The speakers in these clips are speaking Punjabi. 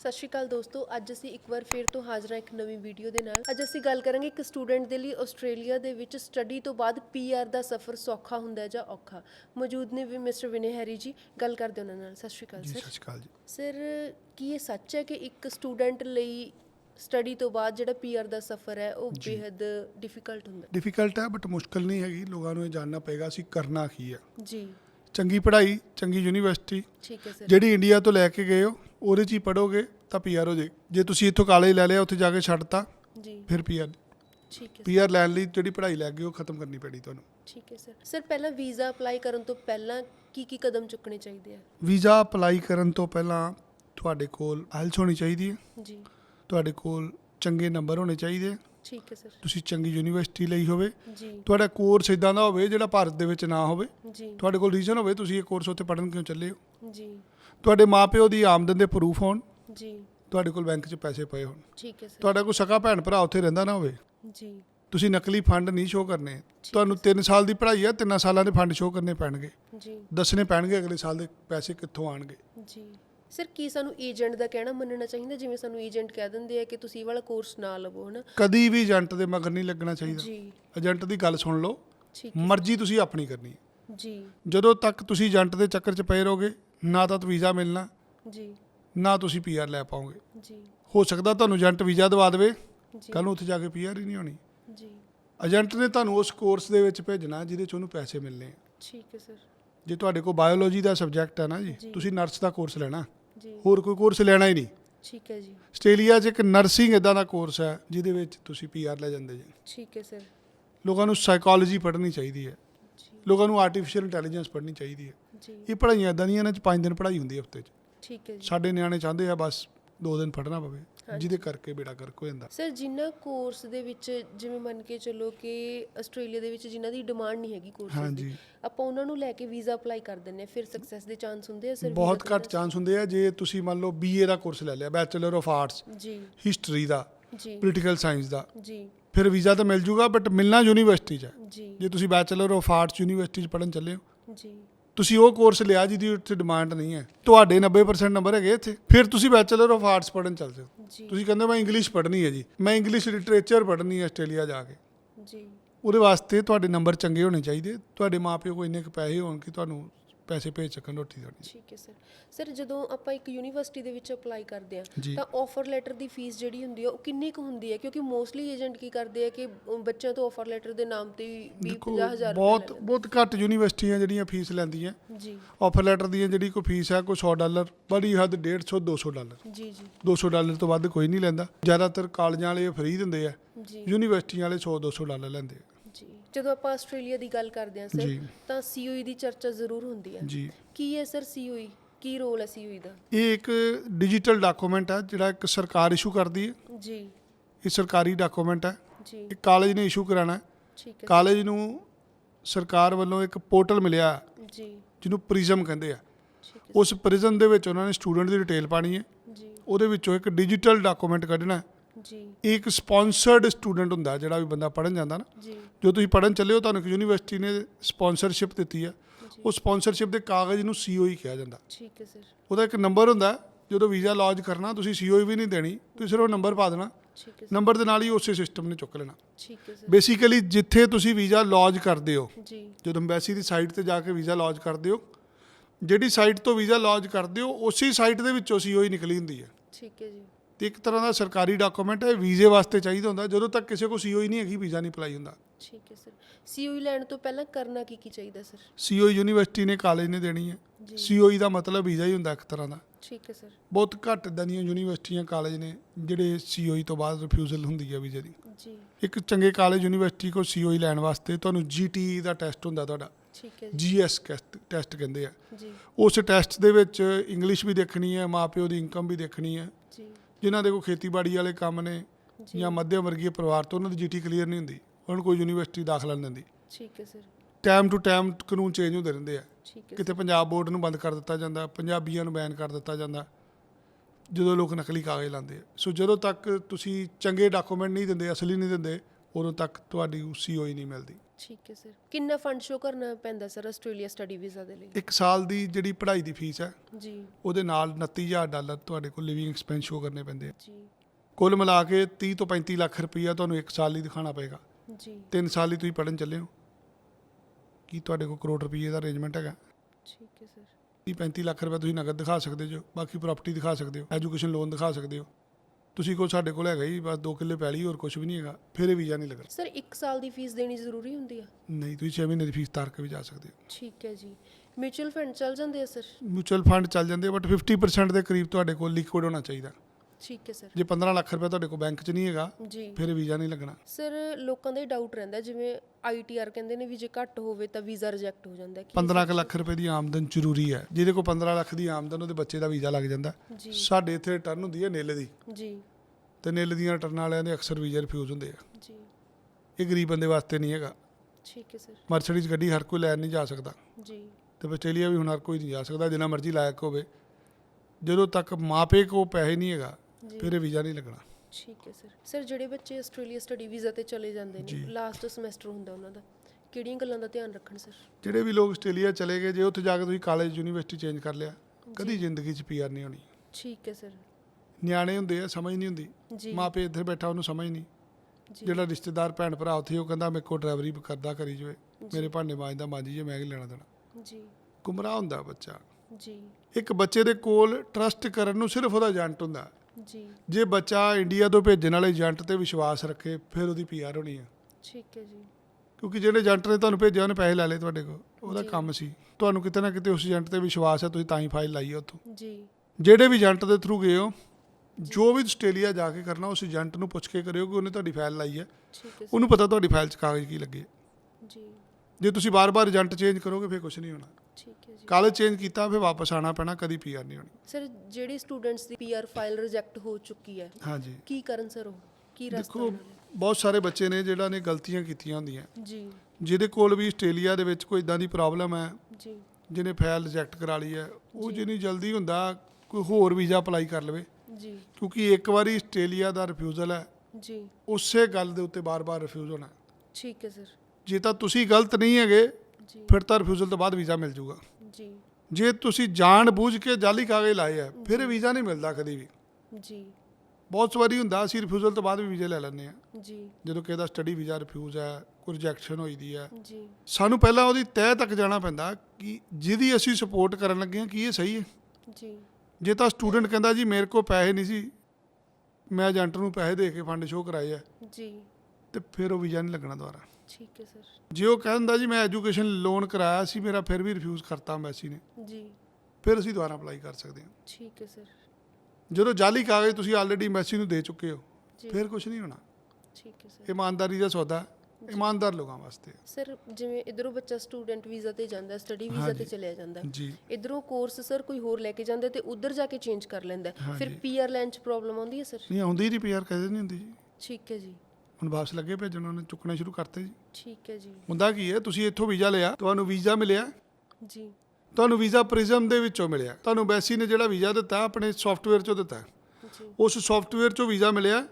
ਸਤਿ ਸ਼੍ਰੀ ਅਕਾਲ ਦੋਸਤੋ ਅੱਜ ਅਸੀਂ ਇੱਕ ਵਾਰ ਫਿਰ ਤੋਂ ਹਾਜ਼ਰ ਹਾਂ ਇੱਕ ਨਵੀਂ ਵੀਡੀਓ ਦੇ ਨਾਲ। ਅੱਜ ਅਸੀਂ ਗੱਲ ਕਰਾਂਗੇ ਇੱਕ ਸਟੂਡੈਂਟ ਦੇ ਲਈ ਆਸਟ੍ਰੇਲੀਆ ਦੇ ਵਿੱਚ ਸਟੱਡੀ ਤੋਂ ਬਾਅਦ ਪੀਆਰ ਦਾ ਸਫ਼ਰ ਸੌਖਾ ਹੁੰਦਾ ਹੈ ਜਾਂ ਔਖਾ। ਮੌਜੂਦ ਨੇ ਵੀ ਮਿਸਟਰ ਵਿਨੇ ਹੈਰੀ ਜੀ ਗੱਲ ਕਰਦੇ ਉਹਨਾਂ ਨਾਲ। ਸਤਿ ਸ਼੍ਰੀ ਅਕਾਲ ਸਰ ਸਤਿ ਸ਼੍ਰੀ ਅਕਾਲ ਜੀ। ਸਰ ਕੀ ਇਹ ਸੱਚ ਹੈ ਕਿ ਇੱਕ ਸਟੂਡੈਂਟ ਲਈ ਸਟੱਡੀ ਤੋਂ ਬਾਅਦ ਜਿਹੜਾ ਪੀਆਰ ਦਾ ਸਫ਼ਰ ਹੈ ਉਹ ਬੇहद ਡਿਫਿਕਲਟ ਹੁੰਦਾ ਡਿਫਿਕਲਟ ਹੈ ਬਟ ਮੁਸ਼ਕਲ ਨਹੀਂ ਹੈਗੀ। ਲੋਕਾਂ ਨੂੰ ਇਹ ਜਾਣਨਾ ਪਏਗਾ ਅਸੀਂ ਕਰਨਾ ਕੀ ਹੈ? ਜੀ। ਚੰਗੀ ਪੜ੍ਹਾਈ ਚੰਗੀ ਯੂਨੀਵਰਸਿਟੀ ਠੀਕ ਹੈ ਸਰ ਜਿਹੜੀ ਇੰਡੀਆ ਤੋਂ ਲੈ ਕੇ ਗਏ ਹੋ ਉਹਦੇ 'ਚ ਹੀ ਪੜੋਗੇ ਤਾਂ ਪੀਆਰ ਹੋ ਜੇ। ਜੇ ਤੁਸੀਂ ਇੱਥੋਂ ਕਾਲਜ ਲੈ ਲਿਆ ਉੱਥੇ ਜਾ ਕੇ ਛੱਡਤਾ ਜੀ। ਫਿਰ ਪੀਆਰ ਠੀਕ ਹੈ ਪੀਆਰ ਲੈਣ ਲਈ ਜਿਹੜੀ ਪੜ੍ਹਾਈ ਲੱਗ ਗਈ ਉਹ ਖਤਮ ਕਰਨੀ ਪੈਣੀ ਤੁਹਾਨੂੰ। ਠੀਕ ਹੈ ਸਰ। ਸਰ ਪਹਿਲਾਂ ਵੀਜ਼ਾ ਅਪਲਾਈ ਕਰਨ ਤੋਂ ਪਹਿਲਾਂ ਕੀ ਕੀ ਕਦਮ ਚੁੱਕਣੇ ਚਾਹੀਦੇ ਆ? ਵੀਜ਼ਾ ਅਪਲਾਈ ਕਰਨ ਤੋਂ ਪਹਿਲਾਂ ਤੁਹਾਡੇ ਕੋਲ ਆਇਲਸ ਹੋਣੀ ਚਾਹੀਦੀ ਹੈ। ਜੀ। ਤੁਹਾਡੇ ਕੋਲ ਚੰਗੇ ਨੰਬਰ ਹੋਣੇ ਚਾਹੀਦੇ ਆ, ਠੀਕ ਹੈ ਸਰ। ਤੁਸੀਂ ਚੰਗੀ ਯੂਨੀਵਰਸਿਟੀ ਲਈ ਹੋਵੇ ਜੀ। ਤੁਹਾਡਾ ਕੋਰਸ ਇਦਾਂ ਦਾ ਹੋਵੇ ਜਿਹੜਾ ਭਾਰਤ ਦੇ ਵਿੱਚ ਨਾ ਹੋਵੇ। ਜੀ। ਤੁਹਾਡੇ ਕੋਲ ਰੀਜ਼ਨ ਹੋਵੇ ਤੁਸੀਂ ਇਹ ਕੋਰਸ ਉੱਥੇ ਪੜ੍ਹਨ ਕਿਉਂ ਚੱਲੇ ਹੋ? ਜੀ। ਤੁਹਾਡੇ ਮਾਪਿਓ ਦੀ ਆਮਦਨ ਦੇ ਪ੍ਰੂਫ ਹੋਣ। ਜੀ। ਤੁਹਾਡੇ ਕੋਲ ਬੈਂਕ 'ਚ ਪੈਸੇ ਪਏ ਹੋਣ। ਠੀਕ ਹੈ ਸਰ। ਤੁਹਾਡਾ ਕੋਈ ਸਕਾ ਭੈਣ ਭਰਾ ਉੱਥੇ ਰਹਿੰਦਾ ਨਾ ਹੋਵੇ। ਜੀ। ਤੁਸੀਂ ਨਕਲੀ ਫੰਡ ਨਹੀਂ ਸ਼ੋਅ ਕਰਨੇ। ਤੁਹਾਨੂੰ 3 ਸਾਲ ਦੀ ਪੜ੍ਹਾਈ ਆ 3 ਸਾਲਾਂ ਦੇ ਫੰਡ ਸ਼ੋਅ ਕਰਨੇ ਪੈਣਗੇ। ਜੀ। ਦੱਸਣੇ ਪੈਣਗੇ ਅਗਲੇ ਸਾਲ ਦੇ ਪੈਸੇ ਕਿੱਥੋਂ ਆਣਗੇ। ਜੀ। ਸਰ ਕੀ ਸਾਨੂੰ ਏਜੰਟ ਦਾ ਕਹਿਣਾ ਮੰਨਣਾ ਚਾਹੀਦਾ? ਜਿਵੇਂ ਸਾਨੂੰ ਏਜੰਟ ਕਹਿ ਦਿੰਦੇ ਆ ਕਿ ਤੁਸੀਂ ਇਹ ਵਾਲਾ ਕੋਰਸ ਨਾ ਲਵੋ ਹਨਾ? ਕਦੀ ਵੀ ਏਜੰਟ ਦੇ ਮਗਰ ਨਹੀਂ ਲੱਗਣਾ ਚਾਹੀਦਾ। ਜੀ। ਏਜੰਟ ਦੀ ਗੱਲ ਸੁਣ ਲਓ। ਠੀਕ ਮਰਜ਼ੀ ਤੁਸੀਂ ਆਪਣੀ ਕਰਨੀ ਹੈ। ਜੀ। ਜਦੋਂ ਤੱਕ ਤੁਸੀਂ ਏਜੰਟ ਦੇ ਚੱਕਰ 'ਚ ਪਏ ਰਹੋਗੇ ਨਾ ਤਾਂ ਵੀਜ਼ਾ ਮਿਲਣਾ ਜੀ। ਨਾ ਤੁਸੀਂ ਪੀਆਰ ਲੈ ਪਾਓਗੇ। ਜੀ। ਹੋ ਸਕਦਾ ਤੁਹਾਨੂੰ ਏਜੰਟ ਵੀਜ਼ਾ ਦਵਾ ਦੇਵੇ। ਜੀ। ਕੱਲ ਨੂੰ ਉੱਥੇ ਜਾ ਕੇ ਪੀਆਰ ਹੀ ਨਹੀਂ ਹੋਣੀ। ਜੀ। ਏਜੰਟ ਨੇ ਤੁਹਾਨੂੰ ਉਸ ਕੋਰਸ ਦੇ ਵਿੱਚ ਭੇਜਣਾ ਜਿਹਦੇ 'ਚ ਉਹਨੂੰ ਪੈਸੇ ਮਿਲਨੇ ਆ। ਠੀਕ ਹੈ ਸਰ। ਜੇ ਤੁਹਾਡੇ ਕੋਲ ਬਾਇਓਲੋਜੀ ਦਾ ਸਬਜੈਕਟ ਹੈ ਨਾ ਜੀ ਜੀ। ਤੁਸੀਂ ਨਰਸ ਦਾ ਕੋਰਸ ਲੈਣਾ। ਜੀ। ਹੋਰ ਕੋਈ ਕੋਰਸ ਲੈਣਾ ਹੀ ਨਹੀਂ। ਠੀਕ ਹੈ ਜੀ। ਆਸਟ੍ਰੇਲੀਆ 'ਚ ਇੱਕ ਨਰਸਿੰਗ ਇਦਾਂ ਦਾ ਕੋਰਸ ਹੈ ਜਿਹਦੇ ਵਿੱਚ ਤੁਸੀਂ ਪੀਆਰ ਲੈ ਜਾਂਦੇ ਜੀ। ਠੀਕ ਹੈ ਸਰ। ਲੋਕਾਂ ਨੂੰ ਸਾਈਕੋਲੋਜੀ ਪੜ੍ਹਨੀ ਚਾਹੀਦੀ ਹੈ। ਜੀ। ਲੋਕਾਂ ਨੂੰ ਆਰਟੀਫੀਸ਼ੀਅਲ ਇੰਟੈਲੀਜੈਂਸ ਪੜ੍ਹਨੀ ਚਾਹੀਦੀ ਹੈ। ਜੀ। ਇਹ ਪੜ੍ਹਾਈਆਂ ਇਦਾਂ ਦੀਆਂ ਨੇ ਚ 5 ਦਿਨ ਪੜ੍ਹਾਈ ਹੁੰਦੀ ਹੈ ਹਫ਼ਤੇ 'ਚ। ਠੀਕ ਹੈ ਜੀ। ਸਾਡੇ ਨਿਆਣੇ ਚਾਹੁੰਦੇ ਆ ਬਸ 2 ਦਿਨ ਪੜ੍ਹਨਾ ਪਵੇ। ਜਿਹਦੇ ਕਰਕੇ ਬੇੜਾ ਗਰਕ ਹੋ ਜਾਂਦਾ। ਸਰ ਜਿਨ੍ਹਾਂ ਕੋਰਸ ਦੇ ਵਿੱਚ ਜਿਵੇਂ ਮੰਨ ਕੇ ਚੱਲੋ ਕਿ ਆਸਟ੍ਰੇਲੀਆ ਦੇ ਵਿੱਚ ਜਿਨ੍ਹਾਂ ਦੀ ਡਿਮਾਂਡ ਨਹੀਂ ਹੈਗੀ ਕੋਰਸਸ ਦੀ ਆਪਾਂ ਉਹਨਾਂ ਨੂੰ ਲੈ ਕੇ ਵੀਜ਼ਾ ਅਪਲਾਈ ਕਰ ਦਿੰਨੇ ਆ ਫਿਰ ਸਕਸੈਸ ਦੇ ਚਾਂਸ ਹੁੰਦੇ ਆ ਸਰ ਬਹੁਤ ਘੱਟ ਚਾਂਸ ਹੁੰਦੇ ਆ ਜੇ ਤੁਸੀਂ ਮੰਨ ਲਓ ਬੀਏ ਦਾ ਕੋਰਸ ਲੈ ਲਿਆ ਬੈਚਲਰ ਆਫ ਆਰਟਸ ਜੀ। ਹਿਸਟਰੀ ਦਾ ਜੀ। ਪੋਲੀਟੀਕਲ ਸਾਇੰਸ ਦਾ ਜੀ। ਫਿਰ ਵੀਜ਼ਾ ਤਾਂ ਮਿਲ ਜੂਗਾ ਬਟ ਮਿਲਣਾ ਯੂਨੀਵਰਸਿਟੀ 'ਚ ਹੈ। ਜੀ। ਜੇ ਤੁਸੀਂ ਬੈਚਲਰ ਆਫ ਆਰਟਸ ਯੂਨੀਵਰਸਿਟੀ 'ਚ ਪੜ੍ਹਨ ਚੱਲੇ ਹੋ। ਜੀ। ਤੁਸੀਂ ਉਹ ਕੋਰਸ ਲਿਆ ਜਿਹਦੀ ਉੱਥੇ ਡਿਮਾਂਡ ਨਹੀਂ ਹੈ। ਤੁਹਾਡੇ 90% ਨੰਬਰ ਹੈਗੇ ਇੱਥੇ। ਫਿਰ ਤੁਸੀਂ ਬੈਚਲਰ ਆਫ ਆਰਟਸ ਪੜ੍ਹਨ ਚੱਲ ਜਾਓ। ਤੁਸੀਂ ਕਹਿੰਦੇ ਮੈਂ ਇੰਗਲਿਸ਼ ਪੜ੍ਹਨੀ ਹੈ ਜੀ। ਮੈਂ ਇੰਗਲਿਸ਼ ਲਿਟਰੇਚਰ ਪੜ੍ਹਨੀ ਹੈ ਆਸਟ੍ਰੇਲੀਆ ਜਾ ਕੇ। ਜੀ। ਉਹਦੇ ਵਾਸਤੇ ਤੁਹਾਡੇ ਨੰਬਰ ਚੰਗੇ ਹੋਣੇ ਚਾਹੀਦੇ। ਤੁਹਾਡੇ ਮਾਪਿਓ ਕੋਲ ਇੰਨੇ ਕੁ ਪੈਸੇ ਹੋਣ ਕਿ ਤੁਹਾਨੂੰ ਪੈਸੇ ਭੇਜ ਸਕਣ ਰੋਟੀ ਤੁਹਾਡੀ ਠੀਕ ਹੈ ਸਰ। ਸਰ ਜਦੋਂ ਆਪਾਂ ਇੱਕ ਯੂਨੀਵਰਸਿਟੀ ਦੇ ਵਿੱਚ ਅਪਲਾਈ ਕਰਦੇ ਆ ਜੀ। ਤਾਂ ਆਫਰ ਲੈਟਰ ਦੀ ਫੀਸ ਜਿਹੜੀ ਹੁੰਦੀ ਆ ਉਹ ਕਿੰਨੀ ਕੁ ਹੁੰਦੀ ਹੈ? ਕਿਉਂਕਿ ਮੋਸਟਲੀ ਏਜੰਟ ਕੀ ਕਰਦੇ ਆ ਕਿ ਬੱਚਿਆਂ ਤੋਂ ਆਫਰ ਲੈਟਰ ਦੇ ਨਾਮ ਤੇ ਵੀ 20 ਦੇਖੋ 50000 ਬਹੁਤ ਬਹੁਤ ਘੱਟ ਯੂਨੀਵਰਸਿਟੀਆਂ ਜਿਹੜੀਆਂ ਫੀਸ ਲੈਂਦੀਆਂ। ਜੀ। ਆਫਰ ਲੈਟਰ ਦੀਆਂ ਜਿਹੜੀ ਕੋਈ ਫੀਸ ਹੈ ਕੋਈ 100 ਡਾਲਰ ਬੜੀ ਹੱਦ 150 200 ਡਾਲਰ। ਜੀ ਜੀ। 200 ਡਾਲਰ ਤੋਂ ਵੱਧ ਕੋਈ ਨਹੀਂ ਲੈਂਦਾ। ਜ਼ਿਆਦਾਤਰ ਕਾਲਜਾਂ ਵਾਲੇ ਫ੍ਰੀ ਦਿੰਦੇ ਆ। ਜੀ। ਯੂਨੀਵਰਸਿਟੀਆਂ ਵਾਲੇ 100 200 ਡਾਲਰ ਲੈਂਦੇ ਆ। ਜਦੋਂ ਆਪਾਂ ਆਸਟ੍ਰੇਲੀਆ ਦੀ ਗੱਲ ਕਰਦੇ ਹਾਂ ਸਰ ਜੀ। ਤਾਂ ਸੀਓਈ ਦੀ ਚਰਚਾ ਜ਼ਰੂਰ ਹੁੰਦੀ ਹੈ। ਜੀ। ਕੀ ਹੈ ਸਰ ਸੀਓਈ? ਕੀ ਰੋਲ ਹੈ ਸੀਓਈ ਦਾ? ਇਹ ਇੱਕ ਡਿਜੀਟਲ ਡਾਕੂਮੈਂਟ ਹੈ ਜਿਹੜਾ ਇੱਕ ਸਰਕਾਰ ਇਸ਼ੂ ਕਰਦੀ ਹੈ। ਜੀ। ਇਹ ਸਰਕਾਰੀ ਡਾਕੂਮੈਂਟ ਹੈ। ਜੀ। ਇਹ ਕਾਲਜ ਨੇ ਇਸ਼ੂ ਕਰਾਣਾ ਹੈ। ਠੀਕ ਹੈ ਕਾਲਜ ਨੂੰ ਸਰਕਾਰ ਵੱਲੋਂ ਇੱਕ ਪੋਰਟਲ ਮਿਲਿਆ ਜੀ। ਜਿਹਨੂੰ ਪ੍ਰਿਜ਼ਮ ਕਹਿੰਦੇ ਆ। ਠੀਕ ਹੈ ਉਸ ਪ੍ਰਿਜ਼ਮ ਦੇ ਵਿੱਚ ਉਹਨਾਂ ਨੇ ਸਟੂਡੈਂਟ ਦੀ ਡਿਟੇਲ ਪਾਣੀ ਹੈ। ਜੀ। ਉਹਦੇ ਵਿੱਚੋਂ ਇੱਕ ਡਿਜੀਟਲ ਡਾਕੂਮੈਂਟ ਕੱਢਣਾ ਹੈ। ਜੀ। ਇੱਕ ਸਪਾਂਸਰਡ ਸਟੂਡੈਂਟ ਹੁੰਦਾ ਜਿਹੜਾ ਵੀ ਬੰਦਾ ਪੜਨ ਜਾਂਦਾ ਨਾ ਜੀ। ਜੋ ਤੁਸੀਂ ਪੜਨ ਚੱਲੇ ਹੋ ਤੁਹਾਨੂੰ ਇੱਕ ਯੂਨੀਵਰਸਿਟੀ ਨੇ ਸਪਾਂਸਰਸ਼ਿਪ ਦਿੱਤੀ ਜੀ। ਉਹ ਸਪਾਂਸਰਸ਼ਿਪ ਦੇ ਕਾਗਜ਼ ਨੂੰ ਸੀਓਈ ਕਿਹਾ ਜਾਂਦਾ। ਠੀਕ ਹੈ ਸਰ। ਉਹਦਾ ਇੱਕ ਨੰਬਰ ਹੁੰਦਾ ਜਦੋਂ ਵੀਜ਼ਾ ਲੌਜ ਕਰਨਾ ਤੁਸੀਂ ਸੀਓਈ ਵੀ ਨਹੀਂ ਦੇਣੀ ਤੁਸੀਂ ਸਿਰਫ ਨੰਬਰ ਪਾ ਦੇਣਾ। ਠੀਕ ਹੈ ਨੰਬਰ ਦੇ ਨਾਲ ਹੀ ਉਸੇ ਸਿਸਟਮ ਨੇ ਚੁੱਕ ਲੈਣਾ। ਠੀਕ ਹੈ ਸਰ। ਬੇਸਿਕਲੀ ਜਿੱਥੇ ਤੁਸੀਂ ਵੀਜ਼ਾ ਲੌਜ ਕਰਦੇ ਹੋ ਜੀ। ਜਦੋਂ ਐਮਬੈਸੀ ਦੀ ਸਾਈਟ ਤੇ ਜਾ ਕੇ ਵੀਜ਼ਾ ਲੌਜ ਕਰਦੇ ਹੋ ਜਿਹੜੀ ਸਾਈਟ ਤੋਂ ਵੀਜ਼ਾ ਲੌਜ ਕਰਦੇ ਹੋ ਉਸੇ ਸਾਈਟ ਦੇ ਵਿੱਚੋਂ ਸੀਓਈ ਨਿਕਲੀ ਹੁੰਦੀ ਹੈ। ਠੀਕ ਹੈ ਜੀ। ਤੇ ਇੱਕ ਤਰ੍ਹਾਂ ਦਾ ਸਰਕਾਰੀ ਡਾਕੂਮੈਂਟ ਹੈ ਵੀਜ਼ੇ ਵਾਸਤੇ ਚਾਹੀਦਾ ਹੁੰਦਾ ਜਦੋਂ ਤੱਕ ਕਿਸੇ ਕੋਲ ਸੀਓਈ ਨਹੀਂ ਹੈਗੀ ਵੀਜ਼ਾ ਨਹੀਂ ਅਪਲਾਈ ਹੁੰਦਾ। ਠੀਕ ਹੈ ਸਰ। ਸੀਓਈ ਲੈਣ ਤੋਂ ਪਹਿਲਾਂ ਕਰਨਾ ਕੀ ਕੀ ਚਾਹੀਦਾ sir? C O E university ਨੇ ਕਾਲਜ ਨੇ ਦੇਣੀ ਹੈ। ਸੀਓਈ ਦਾ ਮਤਲਬ ਵੀਜ਼ਾ ਹੀ ਹੁੰਦਾ ਇੱਕ ਤਰ੍ਹਾਂ ਦਾ। ਠੀਕ ਹੈ ਸਰ। ਬਹੁਤ ਘੱਟ ਇਦਾਂ ਦੀਆਂ ਯੂਨੀਵਰਸਿਟੀਆਂ ਕਾਲਜ ਨੇ ਜਿਹੜੇ ਸੀਓਈ ਤੋਂ ਬਾਅਦ ਰਿਫਿਊਜ਼ਲ ਹੁੰਦੀ ਹੈ ਵੀਜ਼ੇ ਦੀ। ਜੀ। ਇੱਕ ਚੰਗੇ ਕਾਲਜ ਯੂਨੀਵਰਸਿਟੀ ਕੋ ਸੀਓਈ ਲੈਣ ਵਾਸਤੇ ਤੁਹਾਨੂੰ ਜੀਟੀ ਦਾ ਟੈਸਟ ਹੁੰਦਾ ਤੁਹਾਡਾ। ਠੀਕ ਹੈ ਜੀ। ਜੀਐਸ ਟੈਸਟ ਕਹਿੰਦੇ ਆ। ਜੀ। ਉਸ ਟੈਸਟ ਦੇ ਵਿੱਚ ਇੰਗਲਿਸ਼ ਵੀ ਦੇਖਣੀ ਹੈ ਮਾਪਿਓ ਦੀ ਇਨਕਮ ਵੀ ਦੇਖਣੀ ਹੈ। ਜਿਨ੍ਹਾਂ ਦੇ ਕੋਲ ਖੇਤੀਬਾੜੀ ਵਾਲੇ ਕੰਮ ਨੇ ਜੀ। ਮੱਧਮ ਵਰਗੀ ਪਰਿਵਾਰ ਤੋਂ ਉਹਨਾਂ ਦੀ ਜੀਟੀ ਕਲੀਅਰ ਨਹੀਂ ਹੁੰਦੀ। ਉਹਨਾਂ ਨੂੰ ਕੋਈ ਯੂਨੀਵਰਸਿਟੀ ਦਾਖਲਾ ਨਹੀਂ ਦਿੰਦੀ। ਠੀਕ ਹੈ ਸਰ ਟਾਈਮ ਟੂ ਟਾਈਮ ਕਾਨੂੰਨ ਚੇਂਜ ਹੁੰਦੇ ਰਹਿੰਦੇ ਆ। ਕਿਤੇ ਪੰਜਾਬ ਬੋਰਡ ਨੂੰ ਬੰਦ ਕਰ ਦਿੱਤਾ ਜਾਂਦਾ ਪੰਜਾਬੀਆਂ ਨੂੰ ਬੈਨ ਕਰ ਦਿੱਤਾ ਜਾਂਦਾ ਜਦੋਂ ਲੋਕ ਨਕਲੀ ਕਾਗਜ਼ ਲਾਉਂਦੇ ਆ। ਸੋ ਜਦੋਂ ਤੱਕ ਤੁਸੀਂ ਚੰਗੇ ਡਾਕੂਮੈਂਟ ਨਹੀਂ ਦਿੰਦੇ ਅਸਲੀ ਨਹੀਂ ਦਿੰਦੇ ਉਦੋਂ ਤੱਕ ਤੁਹਾਡੀ ਸੀਓਈ ਨਹੀਂ ਮਿਲਦੀ। ਠੀਕ ਹੈ ਸਰ ਕਿੰਨਾ ਫੰਡ ਸ਼ੋ ਕਰਨਾ ਪੈਂਦਾ ਸਰ ਆਸਟ੍ਰੇਲੀਆ ਸਟੱਡੀ ਵੀਜ਼ਾ ਦੇ ਲਈ? ਇੱਕ ਸਾਲ ਦੀ ਜਿਹੜੀ ਪੜ੍ਹਾਈ ਦੀ ਫੀਸ ਹੈ ਜੀ। ਉਹਦੇ ਨਾਲ 29000 ਡਾਲਰ ਤੁਹਾਡੇ ਕੋਲ ਲਿਵਿੰਗ ਐਕਸਪੈਂਸ ਸ਼ੋ ਕਰਨੇ ਪੈਂਦੇ ਆ। ਜੀ। ਕੁੱਲ ਮਿਲਾ ਕੇ 30 ਤੋਂ 35 ਲੱਖ ਰੁਪਈਆ ਤੁਹਾਨੂੰ ਇੱਕ ਸਾਲ ਲਈ ਦਿਖਾਉਣਾ ਪਏਗਾ। ਜੀ। ਤਿੰਨ ਸਾਲ ਲਈ ਤੁਸੀਂ ਪੜਨ ਚੱਲੇ ਹੋ। ਕੀ ਤੁਹਾਡੇ ਕੋਲ ਕਰੋੜ ਰੁਪਈਏ ਦਾ ਅਰੇਂਜਮੈਂਟ ਹੈਗਾ? ਠੀਕ ਹੈ ਸਰ 30 35 ਲੱਖ ਰੁਪਏ ਤੁਸੀਂ ਨਗਦ ਦਿਖਾ ਸਕਦੇ ਜੋ ਬਾਕੀ ਪ੍ਰਾਪਰਟੀ ਦਿਖਾ ਸਕਦੇ ਹੋ ਐਜੂਕੇਸ਼ਨ ਲੋਨ ਦਿਖਾ ਸਕਦੇ ਹੋ। ਤੁਸੀਂ ਕੋ ਸਾਡੇ ਕੋਲ ਹੈਗਾ ਹੀ ਬਸ 2 ਕਿੱਲੇ ਪੈਲੀ ਹੋਰ ਕੁਝ ਵੀ ਨਹੀਂ ਹੈਗਾ। ਫਿਰ ਇਹ ਵੀਜ਼ਾ ਨਹੀਂ ਲੱਗਣਾ। ਸਰ 1 ਸਾਲ ਦੀ ਫੀਸ ਦੇਣੀ ਜ਼ਰੂਰੀ ਹੁੰਦੀ ਆ? ਨਹੀਂ ਤੁਸੀਂ 6 ਮਹੀਨੇ ਦੀ ਫੀਸ ਤਾਰ ਕੇ ਵੀ ਜਾ ਸਕਦੇ ਹੋ। ਠੀਕ ਹੈ ਜੀ। ਮਿਊਚੁਅਲ ਫੰਡ ਚੱਲ ਜਾਂਦੇ ਆ ਸਰ? ਮਿਊਚੁਅਲ ਫੰਡ ਚੱਲ ਜਾਂਦੇ ਬਟ 50% ਦੇ ਕਰੀਬ ਤੁਹਾਡੇ ਕੋਲ ਲਿਕੁਇਡ ਹੋਣਾ ਚਾਹੀਦਾ। ਠੀਕ ਹੈ ਸਰ ਜੇ 15 ਲੱਖ ਰੁਪਏ ਤੁਹਾਡੇ ਕੋਲ ਬੈਂਕ 'ਚ ਨਹੀਂ ਹੈਗਾ ਜੀ। ਫਿਰ ਵੀਜ਼ਾ ਨਹੀਂ ਲੱਗਣਾ। ਸਰ ਲੋਕਾਂ ਦਾ ਇਹ ਡਾਊਟ ਰਹਿੰਦਾ ਜਿਵੇਂ ਆਈਟੀਆਰ ਕਹਿੰਦੇ ਨੇ ਵੀ ਜੇ ਘੱਟ ਹੋਵੇ ਤਾਂ ਵੀਜ਼ਾ ਰਿਜੈਕਟ ਹੋ ਜਾਂਦਾ ਕੀ 15 ਕੁ ਲੱਖ ਰੁਪਏ ਦੀ ਆਮਦਨ ਜ਼ਰੂਰੀ ਹੈ। ਜਿਹਦੇ ਕੋਲ 15 ਲੱਖ ਦੀ ਆਮਦਨ ਉਹਦੇ ਬੱਚੇ ਦਾ ਵੀਜ਼ਾ ਲੱਗ ਜਾਂਦਾ ਜੀ। ਸਾਡੇ ਇੱਥੇ ਰਿਟਰਨ ਹੁੰਦੀ ਹੈ ਨਿੱਲ ਦੀ। ਜੀ। ਤੇ ਨਿੱਲ ਦੀਆਂ ਰਿਟਰਨ ਵਾਲਿਆਂ ਦੇ ਅਕਸਰ ਵੀਜ਼ਾ ਰਿਫਿਊਜ਼ ਹੁੰਦੇ ਆ। ਜੀ। ਇਹ ਗਰੀਬ ਬੰਦੇ ਵਾਸਤੇ ਨਹੀਂ ਹੈਗਾ। ਠੀਕ ਹੈ ਸਰ ਮਰਸੀਡੀਜ਼ ਗੱਡੀ ਹਰ ਕੋਈ ਲੈਣ ਨਹੀਂ ਜਾ ਸਕਦਾ। ਜੀ। ਤੇ ਆਸਟ੍ਰੇਲੀਆ ਵੀ ਹੁਣ ਹਰ ਕੋਈ ਨਹੀਂ ਜਾ ਸਕਦਾ। ਜਿੰਨਾ ਮਰਜ਼ੀ ਲਾਇਕ ਹੋਵੇ। ਜਦੋਂ ਤੱਕ ਮਾਪੇ ਕੋ ਪੈਸੇ ਨਹੀਂ ਹੈਗਾ ਫਿਰ ਇਹ ਵੀਜ਼ਾ ਨਹੀਂ ਲੱਗਣਾ। ਠੀਕ ਹੈ ਸਰ। ਸਰ ਜਿਹੜੇ ਬੱਚੇ ਆਸਟ੍ਰੇਲੀਆ ਸਟੱਡੀ ਵੀਜ਼ਾ ਤੇ ਚਲੇ ਜਾਂਦੇ ਨੇ। ਲਾਸਟ ਸਮੈਸਟਰ ਹੁੰਦਾ ਉਹਨਾਂ ਦਾ ਕਿਹੜੀਆਂ ਗੱਲਾਂ ਦਾ ਧਿਆਨ ਰੱਖਣ ਸਰ? ਜਿਹੜੇ ਵੀ ਲੋਕ ਆਸਟ੍ਰੇਲੀਆ ਚਲੇ ਗਏ ਜੇ ਉੱਥੇ ਜਾ ਕੇ ਤੁਸੀਂ ਕਾਲਜ ਯੂਨੀਵਰਸਿਟੀ ਚੇਂਜ ਕਰ ਲਿਆ ਕਦੀ ਜ਼ਿੰਦਗੀ 'ਚ ਪੀਆਰ ਨਹੀਂ ਹੋਣੀ। ਠੀਕ ਹੈ ਸਰ। ਨਿਆਣੇ ਹੁੰਦੇ ਆ ਸਮਝ ਨਹੀਂ ਹੁੰਦੀ। ਮਾਪੇ ਇੱਧਰ ਬੈਠਾ ਉਹਨੂੰ ਸਮਝ ਨਹੀਂ। ਜਿਹੜਾ ਰਿਸ਼ਤੇਦਾਰ ਭੈਣ ਭਰਾ ਉੱਥੇ ਉਹ ਕਹਿੰਦਾ ਮੇਰੇ ਕੋਲ ਡਰਾਈਵਰੀ ਕਰਦਾ ਕਰੀ ਜਾਵੇ। ਮੇਰੇ ਭਾਂਡੇ ਮਾਂਜਦਾ ਮਾਂਜੀ ਜੇ ਮੈਂ ਕੀ ਲੈਣਾ ਦੇਣਾ। ਜੀ। ਗੁੰਮਰਾਹ ਹੁੰਦਾ ਬੱਚਾ। ਜੀ। ਇੱਕ ਬੱਚੇ ਦੇ ਕੋਲ ਟਰਸਟ ਕਰਨ ਨੂੰ ਸਿਰਫ ਉਹਦਾ ਏਜੰਟ ਹੁੰਦਾ। ਜੀ। ਜੇ ਬੱਚਾ ਇੰਡੀਆ ਤੋਂ ਭੇਜਣ ਵਾਲੇ ਏਜੰਟ ਤੇ ਵਿਸ਼ਵਾਸ ਰੱਖੇ ਫਿਰ ਉਹਦੀ ਪੀਆਰ ਹੋਣੀ ਹੈ ਠੀਕ ਹੈ ਜੀ। ਕਿਉਂਕਿ ਜਿਹੜੇ ਏਜੰਟ ਨੇ ਤੁਹਾਨੂੰ ਭੇਜਿਆ ਉਹਨੇ ਪੈਸੇ ਲੈ ਲਏ ਤੁਹਾਡੇ ਕੋਲ। ਉਹਦਾ। ਕੰਮ ਸੀ। ਤੁਹਾਨੂੰ ਕਿਤੇ ਨਾ ਕਿਤੇ ਉਸ ਏਜੰਟ ਤੇ ਵਿਸ਼ਵਾਸ ਹੈ ਤੁਸੀਂ ਤਾਂ ਹੀ ਫਾਈਲ ਲਾਈ ਹੈ ਉੱਥੋਂ। ਜੀ। ਜਿਹੜੇ ਵੀ ਏਜੰਟ ਦੇ ਥਰੂ ਗਏ ਹੋ ਜੋ ਵੀ ਆਸਟ੍ਰੇਲੀਆ ਜਾ ਕੇ ਕਰਨਾ ਉਸ ਏਜੰਟ ਨੂੰ ਪੁੱਛ ਕੇ ਕਰਿਓ ਕਿ ਉਹਨੇ ਤੁਹਾਡੀ ਫਾਈਲ ਲਾਈ ਹੈ ਠੀਕ ਹੈ ਸਰ ਉਹਨੂੰ ਪਤਾ ਤੁਹਾਡੀ ਫਾਈਲ 'ਚ ਕਾਗਜ਼ ਕੀ ਲੱਗੇ। ਜੀ। ਜੇ ਤੁਸੀਂ ਬਾਰ-ਬਾਰ ਏਜੰਟ ਚੇਂਜ ਕਰੋਗੇ ਫਿਰ ਕੁਝ ਨਹੀਂ ਹੋਣਾ। ਠੀਕ ਹੈ ਜੀ। ਕਾਲਜ ਚੇਂਜ ਕੀਤਾ ਫਿਰ ਵਾਪਸ ਆਣਾ ਪੈਣਾ ਕਦੀ ਪੀਆਰ ਨਹੀਂ ਹੋਣੀ। ਸਰ ਜਿਹੜੇ ਸਟੂਡੈਂਟਸ ਦੀ ਪੀਆਰ ਫਾਈਲ ਰਿਜੈਕਟ ਹੋ ਚੁੱਕੀ ਹੈ ਹਾਂਜੀ। ਕੀ ਕਰਨ ਸਰ ਉਹ? ਕੀ ਰਸਤਾ ਦੇਖੋ ਬਹੁਤ ਸਾਰੇ ਬੱਚੇ ਨੇ ਜਿਹੜਾ ਨੇ ਗਲਤੀਆਂ ਕੀਤੀਆਂ ਹੁੰਦੀਆਂ। ਜੀ। ਜਿਹਦੇ ਕੋਲ ਵੀ ਆਸਟ੍ਰੇਲੀਆ ਦੇ ਵਿੱਚ ਕੋਈ ਇਦਾਂ ਦੀ ਪ੍ਰੋਬਲਮ ਹੈ ਜੀ। ਜਿਹਨੇ ਫਾਈਲ ਰਿਜੈਕਟ ਕਰਾ ਲਈ ਹੈ ਉਹ। ਜਿੰਨੀ ਜਲਦੀ ਹੁੰਦਾ ਕੋਈ ਹੋਰ ਵੀਜ਼ਾ ਅਪਲਾਈ ਕਰ ਲਵੇ। ਜੀ। ਕਿਉਂਕਿ ਇੱਕ ਵਾਰੀ ਆਸਟ੍ਰੇਲੀਆ ਦਾ ਰਿਫਿਊਜ਼ਲ ਹੈ ਜੀ। ਉਸੇ ਗੱਲ ਦੇ ਉੱਤੇ ਬਾਰ-ਬਾਰ ਰਿਫਿਊਜ਼ ਹੋਣਾ। ਠੀਕ ਹੈ ਸਰ। ਜੇ ਤਾਂ ਤੁਸੀਂ ਗਲਤ ਨਹੀਂ ਹੈਗੇ ਫਿਰ ਤਾਂ ਰਿਫਿਊਜ਼ਲ ਤੋਂ ਬਾਅਦ ਵੀਜ਼ਾ ਮਿਲ ਜਾਊਗਾ। ਜੀ। ਜੇ ਤੁਸੀਂ ਜਾਣ ਬੂਝ ਕੇ ਜਾਲੀ ਕਾਗਜ਼ ਲਾਏ ਆ ਫਿਰ ਵੀਜ਼ਾ ਨਹੀਂ ਮਿਲਦਾ ਕਦੀ ਵੀ। ਜੀ। ਬਹੁਤ ਵਾਰੀ ਹੁੰਦਾ ਅਸੀਂ ਰਿਫਿਊਜ਼ਲ ਤੋਂ ਬਾਅਦ ਵੀ ਵੀਜ਼ਾ ਲੈ ਲੈਂਦੇ ਆ ਜੀ। ਜਦੋਂ ਕਿਸੇ ਦਾ ਸਟੱਡੀ ਵੀਜ਼ਾ ਰਿਫਿਊਜ਼ ਹੈ ਕੋਈ ਰਿਜੈਕਸ਼ਨ ਹੋਈ ਦੀ ਹੈ। ਜੀ। ਸਾਨੂੰ ਪਹਿਲਾਂ ਉਹਦੀ ਤਹਿ ਤੱਕ ਜਾਣਾ ਪੈਂਦਾ ਕਿ ਜਿਹਦੀ ਅਸੀਂ ਸਪੋਰਟ ਕਰਨ ਲੱਗੇ ਹਾਂ ਕੀ ਇਹ ਸਹੀ ਹੈ? ਜੀ। ਜੇ ਤਾਂ ਸਟੂਡੈਂਟ ਕਹਿੰਦਾ ਜੀ ਮੇਰੇ ਕੋਲ ਪੈਸੇ ਨਹੀਂ ਸੀ। ਮੈਂ ਏਜੰਟ ਨੂੰ ਪੈਸੇ ਦੇ ਕੇ ਫੰਡ ਸ਼ੋਅ ਕਰਾਏ ਆ। ਜੀ। ਤੇ ਫਿਰ ਉਹ ਵੀਜ਼ਾ ਨਹੀਂ ਲੱਗਣਾ ਦੁਬਾਰਾ। ਠੀਕ ਹੈ ਸਰ। ਜੇ ਉਹ ਕਹਿੰਦਾ ਜੀ ਮੈਂ ਐਜੂਕੇਸ਼ਨ ਲੋਨ ਕਰਾਇਆ ਸੀ ਮੇਰਾ ਫਿਰ ਵੀ ਰਿਫਿਊਜ਼ ਕਰਤਾ ਐਮਬੈਸੀ ਨੇ। ਜੀ। ਫਿਰ ਅਸੀਂ ਦੁਬਾਰਾ ਅਪਲਾਈ ਕਰ ਸਕਦੇ ਹਾਂ। ਠੀਕ ਹੈ ਸਰ। ਜਦੋਂ ਜਾਲੀ ਕਾਗਜ਼ ਤੁਸੀਂ ਆਲਰੇਡੀ ਐਮਬੈਸੀ ਨੂੰ ਦੇ ਚੁੱਕੇ ਹੋ ਜੀ। ਫਿਰ ਕੁਝ ਨਹੀਂ ਹੋਣਾ। ਠੀਕ ਹੈ ਸਰ। ਇਮਾਨਦਾਰੀ ਦਾ ਸੌਦਾ ਇਮਾਨਦਾਰ ਲੋਕਾਂ ਵਾਸਤੇ। ਸਰ ਜਿਵੇਂ ਇਧਰੋਂ ਬੱਚਾ ਸਟੂਡੈਂਟ ਵੀਜ਼ਾ ਤੇ ਜਾਂਦਾ ਸਟੱਡੀ ਵੀਜ਼ਾ ਹਾਂਜੀ। ਤੇ ਚਲਿਆ ਜਾਂਦਾ। ਜੀ। ਇਧਰੋਂ ਕੋਰਸ ਸਰ ਕੋਈ ਹੋਰ ਲੈ ਕੇ ਜਾਂਦਾ ਤੇ ਉਧਰ ਜਾ ਕੇ ਚੇਂਜ ਕਰ ਲੈਂਦਾ। ਫਿਰ ਹਾਂਜੀ। ਪੀਆਰ ਲੈਣ ਚ ਪ੍ਰੋਬਲਮ ਆਉਂਦੀ ਹੈ ਸਰ? ਨਹੀਂ ਆਉਂਦੀ ਨਹੀਂ ਪੀਆਰ ਕਦੇ ਨਹੀਂ ਹੁੰਦੀ ਜੀ। ਠੀਕ ਹੈ ਜੀ। ਹੁਣ ਵਾਪਸ ਲੱਗੇ ਭੇਜਣ ਉਹਨੇ ਚੁੱਕਣੇ ਸ਼ੁਰੂ ਕਰਤੇ ਜੀ। ਠੀਕ ਹੈ ਜੀ। ਹੁੰਦਾ ਕੀ ਹੈ ਤੁਸੀਂ ਇੱਥੋਂ ਵੀਜ਼ਾ ਲਿਆ ਤੁਹਾਨੂੰ ਵੀਜ਼ਾ ਮਿਲਿਆ। ਜੀ। ਤੁਹਾਨੂੰ ਵੀਜ਼ਾ ਪ੍ਰਿਜ਼ਮ ਦੇ ਵਿੱਚੋਂ ਮਿਲਿਆ। ਤੁਹਾਨੂੰ ਐਮਬੈਸੀ ਨੇ ਜਿਹੜਾ ਵੀਜ਼ਾ ਦਿੱਤਾ ਆਪਣੇ ਸੌਫਟਵੇਅਰ ਚੋਂ ਦਿੱਤਾ। ਉਸ ਸੌਫਟਵੇਅਰ ਚੋਂ ਵੀਜ਼ਾ ਮਿਲਿਆ।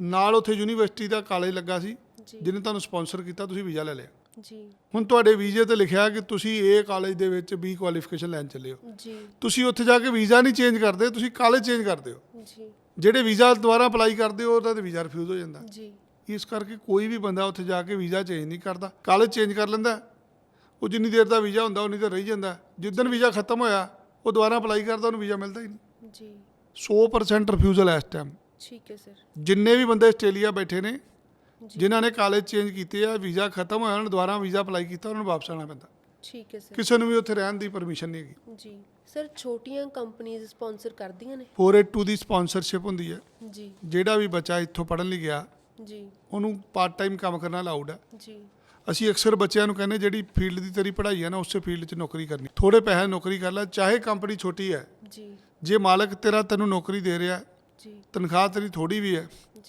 ਨਾਲ ਉੱਥੇ ਯੂਨੀਵਰਸਿਟੀ ਦਾ ਕਾਲਜ ਲੱਗਾ ਸੀ ਜਿਹਨੇ ਤੁਹਾਨੂੰ ਸਪਾਂਸਰ ਕੀਤਾ ਤੁਸੀਂ ਵੀਜ਼ਾ ਲੈ ਲਿਆ। ਜੀ। ਹੁਣ ਤੁਹਾਡੇ ਵੀਜ਼ੇ ਤੇ ਲਿਖਿਆ ਕਿ ਤੁਸੀਂ ਇਹ ਕਾਲਜ ਦੇ ਵਿੱਚ ਬੀ ਕੁਆਲੀਫਿਕੇਸ਼ਨ ਲੈਣ ਚੱਲੇ ਹੋ। ਜੀ। ਤੁਸੀਂ ਉੱਥੇ ਜਾ ਕੇ ਵੀਜ਼ਾ ਨਹੀਂ ਚੇਂਜ ਕਰਦੇ ਤੁਸੀਂ ਕਾਲਜ ਚੇਂਜ ਕਰਦੇ ਹੋ। ਜੀ। ਜਿਹੜੇ ਵੀਜ਼ਾ ਦੁਬਾਰਾ ਅਪਲਾਈ ਕਰਦੇ ਹੋ ਉਹਦਾ ਤੇ ਵੀਜ਼ਾ ਰਿਫਿਊਜ਼ ਹੋ ਜਾਂਦਾ। ਜੀ। ਇਸ ਕਰਕੇ ਕੋਈ ਵੀ ਬੰਦਾ ਉੱਥੇ ਜਾ ਕੇ ਵੀਜ਼ਾ ਚੇਂਜ ਨਹੀਂ ਕਰਦਾ। ਕਾਲਜ ਚੇਂਜ ਕਰ ਲੈਂਦਾ। ਉਹ ਜਿੰਨੀ ਦੇਰ ਦਾ ਵੀਜ਼ਾ ਹੁੰਦਾ ਉਨੀ ਦੇਰ ਰਹੀ ਜਾਂਦਾ। ਜਿੱਦਣ ਵੀਜ਼ਾ ਖਤਮ ਹੋਇਆ ਉਹ ਦੁਬਾਰਾ ਅਪਲਾਈ ਕਰਦਾ ਉਹਨੂੰ ਵੀਜ਼ਾ ਮਿਲਦਾ ਹੀ ਨਹੀਂ। ਜੀ। 100% ਰਿਫਿਊਜ਼ਲ ਹੈ ਇਸ ਟਾਈਮ ਠੀਕ ਹੈ ਸਰ ਜਿੰਨੇ ਵੀ ਬੰਦੇ ਆਸਟ੍ਰੇਲੀਆ ਬੈਠੇ ਨੇ ਜਿਨ੍ਹਾਂ ਨੇ ਕਾਲਜ ਚੇਂਜ ਕੀਤੇ ਆ ਵੀਜ਼ਾ ਖਤਮ ਹੋਇਆ ਉਹਨਾਂ ਦੁਬਾਰਾ ਵੀਜ਼ਾ ਅਪਲਾਈ ਕੀਤਾ ਉਹਨਾਂ ਨੂੰ ਵਾਪਸ ਆਉਣਾ ਪੈਂਦਾ। ਠੀਕ ਹੈ ਸਰ ਕਿਸੇ ਨੂੰ ਵੀ ਉੱਥੇ ਰਹਿਣ ਦੀ ਪਰਮਿਸ਼ਨ ਨਹੀਂ ਹੈਗੀ। ਜੀ। ਸਰ ਛੋਟੀਆਂ ਕੰਪਨੀਆਂ ਸਪਾਂਸਰ ਕਰਦੀਆਂ ਨੇ? 482 ਦੀ ਸਪਾਂਸਰਸ਼ਿਪ ਹੁੰਦੀ ਹੈ। ਜੀ। ਜਿਹੜਾ ਵੀ ਬੱਚਾ ਇੱਥੋਂ ਪੜ੍ਹਨ ਲਈ ਗਿਆ ਜੀ। ਉਹਨੂੰ ਪਾਰਟ ਟਾਈਮ ਕੰਮ ਕਰਨਾ ਅਲਾਉਡ ਹੈ। ਜੀ। ਅਸੀਂ ਅਕਸਰ ਬੱਚਿਆਂ ਨੂੰ ਕਹਿੰਦੇ ਜਿਹੜੀ ਫੀਲਡ ਦੀ ਤੇਰੀ ਪੜ੍ਹਾਈ ਹੈ ਨਾ ਉਸੇ ਫੀਲਡ 'ਚ ਨੌਕਰੀ ਕਰਨੀ। ਥੋੜੇ ਪੈਸੇ ਨੌਕਰੀ ਕਰ ਲੈ ਚਾਹੇ ਕੰਪਨੀ ਛੋਟੀ ਹੈ। ਜੀ। ਜੇ ਮਾਲਕ ਤੇਰਾ ਤੈਨੂੰ ਨੌਕਰੀ ਦੇ ਰਿਹਾ ਜੀ। ਤਨਖਾਹ ਤੇਰੀ ਥੋੜੀ ਵੀ ਹੈ।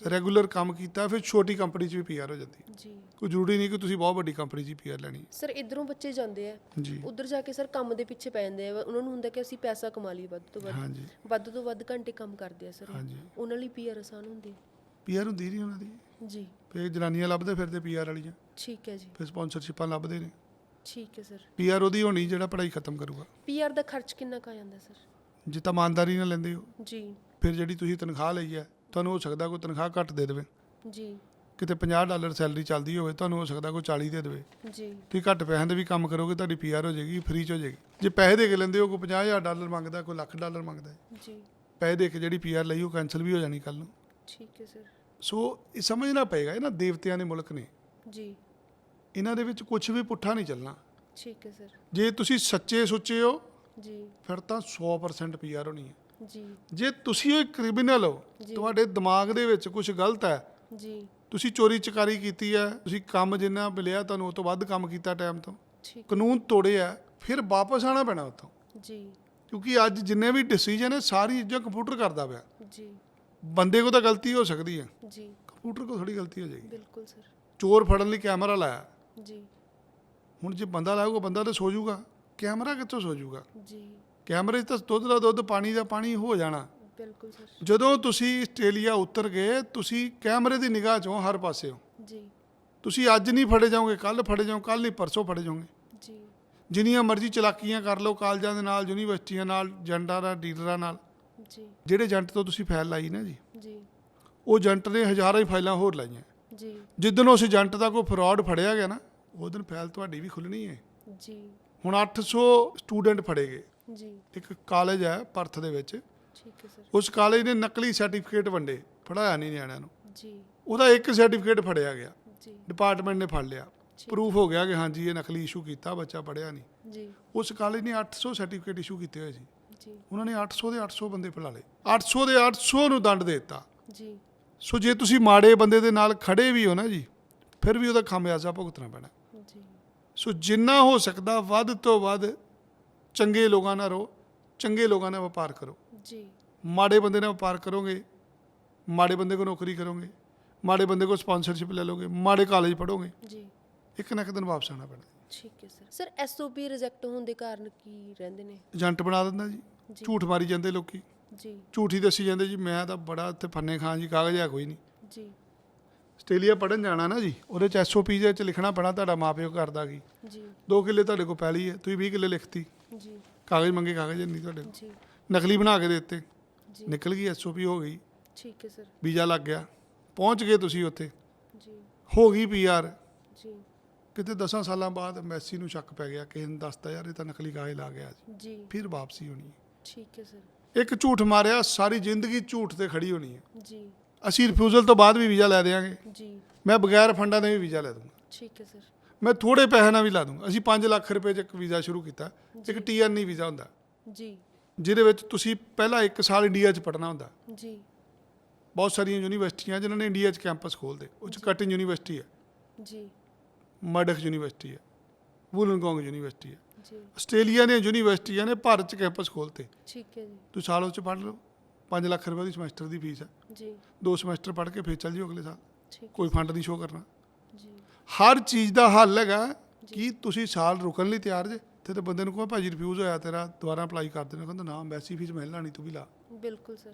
ਰੈਗੂਲਰ ਕੰਮ ਕੀਤਾ ਫਿਰ ਛੋਟੀ ਕੰਪਨੀ 'ਚ ਵੀ ਪੀਆਰ ਹੋ ਜਾਂਦੀ ਹੈ। ਜੀ। ਕੋਈ ਜ਼ਰੂਰੀ ਨਹੀਂ ਕਿ ਤੁਸੀਂ ਬਹੁਤ ਵੱਡੀ ਕੰਪਨੀ 'ਚ ਹੀ ਪੀਆਰ ਲੈਣੀ ਹੈ। ਸਰ ਇਧਰੋਂ ਬੱਚੇ ਜਾਂਦੇ ਆ। ਜੀ। ਉਧਰ ਜਾ ਕੇ ਸਰ ਕੰਮ ਦੇ ਪਿੱਛੇ ਪੈ ਜਾਂਦੇ ਆ। ਉਹਨਾਂ ਨੂੰ ਹੁੰਦਾ ਕਿ ਅਸੀਂ ਪੈਸਾ ਕਮਾ ਲਈਏ ਵੱਧ ਤੋਂ ਵੱਧ। ਹਾਂਜੀ। ਵੱਧ ਤੋਂ ਵੱਧ ਘੰਟੇ ਕੰਮ ਕਰਦੇ ਆ ਸਰ। ਹਾਂਜੀ। ਉਹਨਾਂ ਲਈ ਪੀਆਰ ਆਸਾਨ ਹੁੰਦੀ ਹੈ। ਪੀਆਰ ਹੁੰਦੀ ਨਹੀਂ ਉਹਨਾਂ ਦੀ। ਜੀ। ਫਿਰ ਜਨਾਨੀਆਂ ਲੱਭਦੇ ਫਿਰਦੇ ਪੀਆਰ ਵਾਲੀਆਂ। ਠੀਕ ਹੈ ਜੀ। ਫਿਰ ਸਪਾਂਸਰਸ਼ਿਪਾਂ ਲੱਭਦੇ ਨੇ। ਠੀਕ ਹੈ ਸਰ। ਪੀਆਰ ਉਹਦੀ ਹੋਣੀ ਜਿਹੜਾ ਪੜ੍ਹਾਈ ਖਤਮ ਕਰੂਗਾ। ਪੀਆਰ ਦਾ ਖਰਚ ਕਿੰਨਾ ਕੁ ਆ ਜਾਂਦਾ ਸਰ? ਜੇ ਤਾਂ ਇਮਾਨਦਾਰੀ ਨਾਲ ਲੈਂਦੇ ਹੋ। ਜੀ। ਫਿਰ ਜਿਹੜੀ ਤੁਸੀਂ ਤਨਖਾਹ ਲਈ ਹੈ ਤੁਹਾਨੂੰ ਹੋ ਸਕਦਾ ਕੋਈ ਤਨਖਾਹ ਘੱਟ ਦੇ ਦੇਵੇ। ਜੀ। ਕਿਤੇ 50 ਡਾਲਰ ਸੈਲਰੀ ਚੱਲਦੀ ਹੋਵੇ ਤੁਹਾਨੂੰ ਹੋ ਸਕਦਾ ਕੋਈ 40 ਦੇ ਦੇਵੇ। ਜੀ। ਤੁਸੀਂ ਘੱਟ ਪੈਸਿਆਂ ਦੇ ਵੀ ਕੰਮ ਕਰੋਗੇ ਤੁਹਾਡੀ ਪੀਆਰ ਹੋ ਜਾਏਗੀ ਫ੍ਰੀ ਚ ਹੋ ਜਾਏਗੀ। ਜੇ ਪੈਸੇ ਦੇ ਕੇ ਲੈਂਦੇ ਹੋ ਕੋਈ 50000 ਡਾਲਰ ਮੰਗਦਾ ਕੋਈ ਲੱਖ ਡਾਲਰ ਮੰਗਦਾ। ਜੀ। ਪੈਸੇ ਦੇ ਕੇ ਜਿਹੜੀ ਪੀਆਰ ਲਈ ਉਹ ਕੈਨਸਲ ਵੀ ਹੋ ਜਾਣੀ ਕੱਲ ਨੂੰ। ਠੀਕ ਹੈ ਸਰ। ਸੋ ਇਹ ਸਮਝਣਾ ਪਏਗਾ ਇਹ ਨਾ ਦੇਵਤਿਆਂ ਦੇ ਮੁਲਕ ਨੇ। ਜੀ। ਇਹਨਾਂ ਦੇ ਵਿੱਚ ਕੁਝ ਵੀ ਪੁੱਠਾ ਨਹੀਂ ਚੱਲਣਾ। ਠੀਕ ਹੈ ਸਰ। ਜੇ ਤੁਸੀਂ ਸੱਚੇ ਸੁੱਚੇ ਹੋ ਜੀ। ਫਿਰ ਤਾਂ 100% ਪੀਆਰ ਹੋਣੀ ਹੈ। ਜੀ। ਜੇ ਤੁਸੀਂ ਇੱਕ ਕ੍ਰਿਮੀਨਲ ਹੋ ਜੀ। ਤੁਹਾਡੇ ਦਿਮਾਗ ਦੇ ਵਿੱਚ ਕੁਝ ਗਲਤ ਹੈ ਜੀ। ਤੁਸੀਂ ਚੋਰੀ ਚਕਾਰੀ ਕੀਤੀ ਹੈ ਤੁਸੀਂ ਕੰਮ ਜਿੰਨਾ ਮਿਲਿਆ ਤੁਹਾਨੂੰ ਉਹ ਤੋਂ ਵੱਧ ਕੰਮ ਕੀਤਾ ਟਾਈਮ ਤੋਂ। ਠੀਕ। ਕਾਨੂੰਨ ਤੋੜਿਆ ਫਿਰ ਵਾਪਸ ਆਣਾ ਪੈਣਾ ਉੱਥੋਂ। ਜੀ। ਕਿਉਂਕਿ ਅੱਜ ਜਿੰਨੇ ਵੀ ਡਿਸੀਜਨ ਹੈ ਸਾਰੀ ਚੀਜ਼ਾਂ ਕੰਪਿਊਟਰ ਕਰਦਾ ਪਿਆ। ਜੀ। ਬੰਦੇ ਕੋ ਤਾਂ ਗਲਤੀ ਹੋ ਸਕਦੀ ਹੈ। ਜੀ। ਕੰਪਿਊਟਰ ਕੋ ਥੋੜੀ ਗਲਤੀ ਹੋ ਜਾਏਗੀ। ਬਿਲਕੁਲ ਸਰ। ਚੋਰ ਫੜਨ ਲਈ ਕੈਮਰਾ ਲਾਇਆ। ਜੀ। ਹੁਣ ਜੇ ਬੰਦਾ ਲਾਊਗਾ ਬੰਦਾ ਤਾਂ ਸੋ ਜਾਊਗਾ। ਕੈਮਰਾ ਕਿੱਥੋਂ ਸੋ ਜਾਊਗਾ? ਜੀ। ਕੈਮਰੇ 'ਚ ਤਾਂ ਦੁੱਧ ਦਾ ਦੁੱਧ ਪਾਣੀ ਦਾ ਪਾਣੀ ਹੋ ਜਾਣਾ। ਬਿਲਕੁਲ ਸਰ। ਜਦੋਂ ਤੁਸੀਂ ਆਸਟ੍ਰੇਲੀਆ ਉਤਰ ਗਏ ਤੁਸੀਂ ਕੈਮਰੇ ਦੀ ਨਿਗਾਹ 'ਚੋਂ ਹਰ ਪਾਸੇ ਹੋ ਜੀ। ਤੁਸੀਂ ਅੱਜ ਨਹੀਂ ਫੜੇ ਜਾਓਗੇ ਕੱਲ ਫੜੇ ਜਾਓ ਕੱਲ ਨਹੀਂ ਪਰਸੋਂ ਫੜੇ ਜਾਓਗੇ। ਜੀ। ਜਿੰਨੀਆਂ ਮਰਜ਼ੀ ਚਲਾਕੀਆਂ ਕਰ ਲਓ ਕਾਲਜਾਂ ਦੇ ਨਾਲ ਯੂਨੀਵਰਸਿਟੀਆਂ ਨਾਲ ਏਜੰਟਾਂ ਦਾ ਡੀਲਰਾਂ ਨਾਲ। ਜੀ। ਜਿਹੜੇ ਏਜੰਟ ਤੋਂ ਤੁਸੀਂ ਫਾਈਲ ਲਾਈ ਨਾ ਜੀ ਜੀ। ਉਹ ਏਜੰਟ ਨੇ ਹਜ਼ਾਰਾਂ ਹੀ ਫਾਈਲਾਂ ਹੋਰ ਲਾਈਆਂ। ਜੀ। ਜਿੱਦਣ ਉਸ ਏਜੰਟ ਦਾ ਕੋਈ ਫਰਾਡ ਫੜਿਆ ਗਿਆ ਨਾ ਉਹ ਦਿਨ ਫਾਈਲ ਤੁਹਾਡੀ ਵੀ ਖੁੱਲਣੀ ਹੈ ਜੀ। ਹੁਣ 800 ਸਟੂਡੈਂਟ ਫੜੇ ਗਏ। ਜੀ। ਇੱਕ ਕਾਲਜ ਹੈ ਪਰਥ ਦੇ ਵਿੱਚ। ਠੀਕ ਹੈ ਸਰ। ਉਸ ਕਾਲਜ ਨੇ ਨਕਲੀ ਸਰਟੀਫਿਕੇਟ ਵੰਡੇ ਪੜਾਇਆ ਨਹੀਂ ਨਿਆਣਿਆਂ ਨੂੰ। ਜੀ। ਉਹਦਾ ਇੱਕ ਸਰਟੀਫਿਕੇਟ ਫੜਿਆ ਗਿਆ। ਜੀ। ਡਿਪਾਰਟਮੈਂਟ ਨੇ ਫੜ ਲਿਆ। ਪ੍ਰੂਫ ਹੋ ਗਿਆ ਕਿ ਹਾਂਜੀ ਇਹ ਨਕਲੀ ਇਸ਼ੂ ਕੀਤਾ ਬੱਚਾ ਪੜਿਆ ਨਹੀਂ। ਜੀ। ਉਸ ਕਾਲਜ ਨੇ 800 ਸਰਟੀਫਿਕੇਟ ਇਸ਼ੂ ਕੀਤੇ ਹੋਏ ਸੀ। ਜੀ। ਉਹਨਾਂ ਨੇ 800 ਦੇ 800 ਬੰਦੇ ਫੜਾ ਲਏ। 800 ਦੇ 800 ਨੂੰ ਦੰਡ ਦੇ ਦਿੱਤਾ। ਜੀ। ਸੋ ਜੇ ਤੁਸੀਂ ਮਾੜੇ ਬੰਦੇ ਦੇ ਨਾਲ ਖੜੇ ਵੀ ਹੋ ਨਾ ਜੀ ਫਿਰ ਵੀ ਉਹਦਾ ਖਾਮਿਆਜ਼ਾ ਭੁਗਤਣਾ ਪੈਣਾ। ਜੀ। ਸੋ ਜਿੰਨਾ ਹੋ ਸਕਦਾ ਵੱਧ ਤੋਂ ਵੱਧ ਚੰਗੇ ਲੋਕਾਂ ਨਾਲ ਰਹੋ ਚੰਗੇ ਲੋਕਾਂ ਨਾਲ ਵਪਾਰ ਕਰੋ। ਜੀ। ਮਾੜੇ ਬੰਦੇ ਨਾਲ ਵਪਾਰ ਕਰੋਗੇ ਮਾੜੇ ਬੰਦੇ ਕੋ ਨੌਕਰੀ ਕਰੋਗੇ ਮਾੜੇ ਬੰਦੇ ਕੋ ਸਪਾਂਸਰਸ਼ਿਪ ਲੈ ਲੋਗੇ ਮਾੜੇ ਕਾਲਜ ਪੜੋਗੇ ਜੀ। ਇੱਕ ਨਾ ਇੱਕ ਦਿਨ ਵਾਪਸ ਆਣਾ ਪੈਣਾ। ਠੀਕ ਹੈ ਸਰ। ਸਰ ਐਸਓਪੀ ਰਿਜੈਕਟ ਹੋਣ ਦੇ ਕਾਰਨ ਕੀ ਰਹਿੰਦੇ ਨੇ? ਏਜੰਟ ਬਣਾ ਦਿੰਦਾ ਜੀ। ਜੀ। ਝੂਠ ਮਾਰੀ ਜਾਂਦੇ ਲੋਕੀ। ਜੀ। ਝੂਠੀ ਦੱਸੀ ਜਾਂਦੇ ਜੀ ਮੈਂ ਤਾਂ ਬੜਾ ਇੱਥੇ ਫੰਨੇ ਖਾਂ ਜੀ ਕਾਗਜ਼ ਹੈ ਕੋਈ ਨਹੀਂ। ਜੀ। ਆਸਟ੍ਰੇਲੀਆ ਪੜਨ ਜਾਣਾ ਨਾ ਜੀ ਉਹਦੇ ਚ ਐਸਓਪੀ ਦੇ ਵਿੱਚ ਲਿਖਣਾ ਪੈਣਾ ਤੁਹਾਡਾ ਮਾਪਿਓ ਕਰਦਾ ਕੀ। ਜੀ। 2 ਕਿੱਲੇ ਤੁਹਾਡੇ ਕੋਲ ਪੈਲੀ ਹੈ ਤੁਸੀਂ 20 ਕਿੱਲੇ ਲਿਖਤੀ। ਜੀ। ਕਾਗਜ਼ ਮੰਗੇ ਕਾਗਜ਼ ਨਹੀਂ ਤੁਹਾਡੇ ਕੋਲ। ਜੀ। ਨਕਲੀ ਬਣਾ ਕੇ ਦੇ ਦਿੱਤੇ। ਜੀ। ਨਿਕਲ ਗਈ ਐਸਓਪੀ ਹੋ ਗਈ। ਠੀਕ ਹੈ ਸਰ। ਵੀਜ਼ਾ ਲੱਗ ਗਿਆ। ਪਹੁੰਚ ਗਏ ਤੁਸੀਂ ਉੱਥੇ। ਜੀ। ਹੋ ਗਈ ਪੀਆਰ ਜੀ। ਕਿਤੇ 10 ਸਾਲਾਂ ਬਾਅਦ ਮੈਸੀ ਨੂੰ ਸ਼ੱਕ ਪੈ ਗਿਆ ਕਿਸੇ ਨੇ ਦੱਸਤਾ ਯਾਰ ਇਹ ਤਾਂ ਨਕਲੀ ਕਾਗਜ਼ ਲਾ ਗਿਆ ਜੀ ਜੀ। ਫਿਰ ਵਾਪਸੀ ਹੋਣੀ ਹੈ। ਠੀਕ ਹੈ ਸਰ। ਇੱਕ ਝੂਠ ਮਾਰਿਆ ਸਾਰੀ ਜ਼ਿੰਦਗੀ ਝੂਠ ਤੇ ਖੜੀ ਹੋਣੀ ਹੈ। ਜੀ। ਅਸੀਂ ਰਿਫਿਊਜ਼ਲ ਤੋਂ ਬਾਅਦ ਵੀ ਵੀਜ਼ਾ ਲੈ ਦੇਵਾਂਗੇ ਜੀ। ਮੈਂ ਬਗੈਰ ਫੰਡਾਂ ਦੇ ਵੀ ਵੀਜ਼ਾ ਲੈ ਦੂੰਗਾ। ਠੀਕ ਹੈ ਸਰ। ਮੈਂ ਥੋੜੇ ਪੈਸੇ ਨਾਲ ਵੀ ਲਾ ਦੂੰਗਾ। ਅਸੀਂ 5 ਲੱਖ ਰੁਪਏ 'ਚ ਇੱਕ ਵੀਜ਼ਾ ਸ਼ੁਰੂ ਕੀਤਾ। ਇੱਕ ਟੀਐਨਈ ਵੀਜ਼ਾ ਹੁੰਦਾ। ਜੀ। ਜਿਹਦੇ ਵਿੱਚ ਤੁਸੀਂ ਪਹਿਲਾਂ 1 ਸਾਲ ਇੰਡੀਆ 'ਚ ਪੜ੍ਹਨਾ ਹੁੰਦਾ। ਜੀ। ਬਹੁਤ ਸਾਰੀਆਂ ਯੂਨੀਵਰਸਿਟੀਆਂ ਜਿਨ੍ਹਾਂ ਨੇ ਇੰਡੀਆ 'ਚ ਕੈਂਪਸ ਖੋਲ੍ਹਦੇ ਉਹ 'ਚ ਕਟਿੰਗ ਯੂਨੀਵਰਸਿਟੀ ਹੈ। ਜੀ। ਮਰਡਕ ਯੂਨੀਵਰਸਿਟੀ ਹੈ। ਵੂਲਨਗੋਂਗ ਯੂਨੀਵਰਸਿਟੀ ਹੈ। ਜੀ। ਆਸਟ੍ਰੇਲੀਆ ਦੀਆਂ ਯੂਨੀਵਰਸਿਟੀਆਂ ਨੇ ਭਾਰਤ 'ਚ ਕੈਂਪਸ ਖੋਲ੍ਹਤੇ ਠੀਕ ਹੈ ਜੀ। ਤੁਸੀਂ ਸਾਲ ਉਹ 'ਚ ਪੜ੍ਹ ਲਓ 5 ਲੱਖ ਰੁਪਏ ਦੀ ਸਮੈਸਟਰ ਦੀ ਫੀਸ ਹੈ। ਜੀ। ਦੋ ਸਮੈਸਟਰ ਪੜ੍ਹ ਕੇ ਫਿਰ ਚੱਲ ਜਿਓ ਅਗਲੇ ਸਾਲ। ਠੀਕ ਕੋਈ ਫੰਡ ਨਹੀਂ ਸ਼ੋ ਕਰਨਾ। ਜੀ। ਹਰ ਚੀਜ਼ ਦਾ ਹੱਲ ਹੈਗਾ ਕਿ ਤੁਸੀਂ ਸਾਲ ਰੁਕਣ ਲਈ ਤਿਆਰ ਜੇ। ਤੇ ਤੇ ਬੰਦੇ ਨੂੰ ਕਹੋ ਭਾਜੀ ਰਿਫਿਊਜ਼ ਹੋਇਆ ਤੇਰਾ ਦੁਬਾਰਾ ਅਪਲਾਈ ਕਰ ਦੇਣਾ। ਕਹਿੰਦਾ ਨਾ ਐਮਬੈਸੀ ਫੀਸ ਮਿਲਣਾ ਨਹੀਂ ਤੂੰ ਵੀ ਲਾ। ਬਿਲਕੁਲ ਸਰ।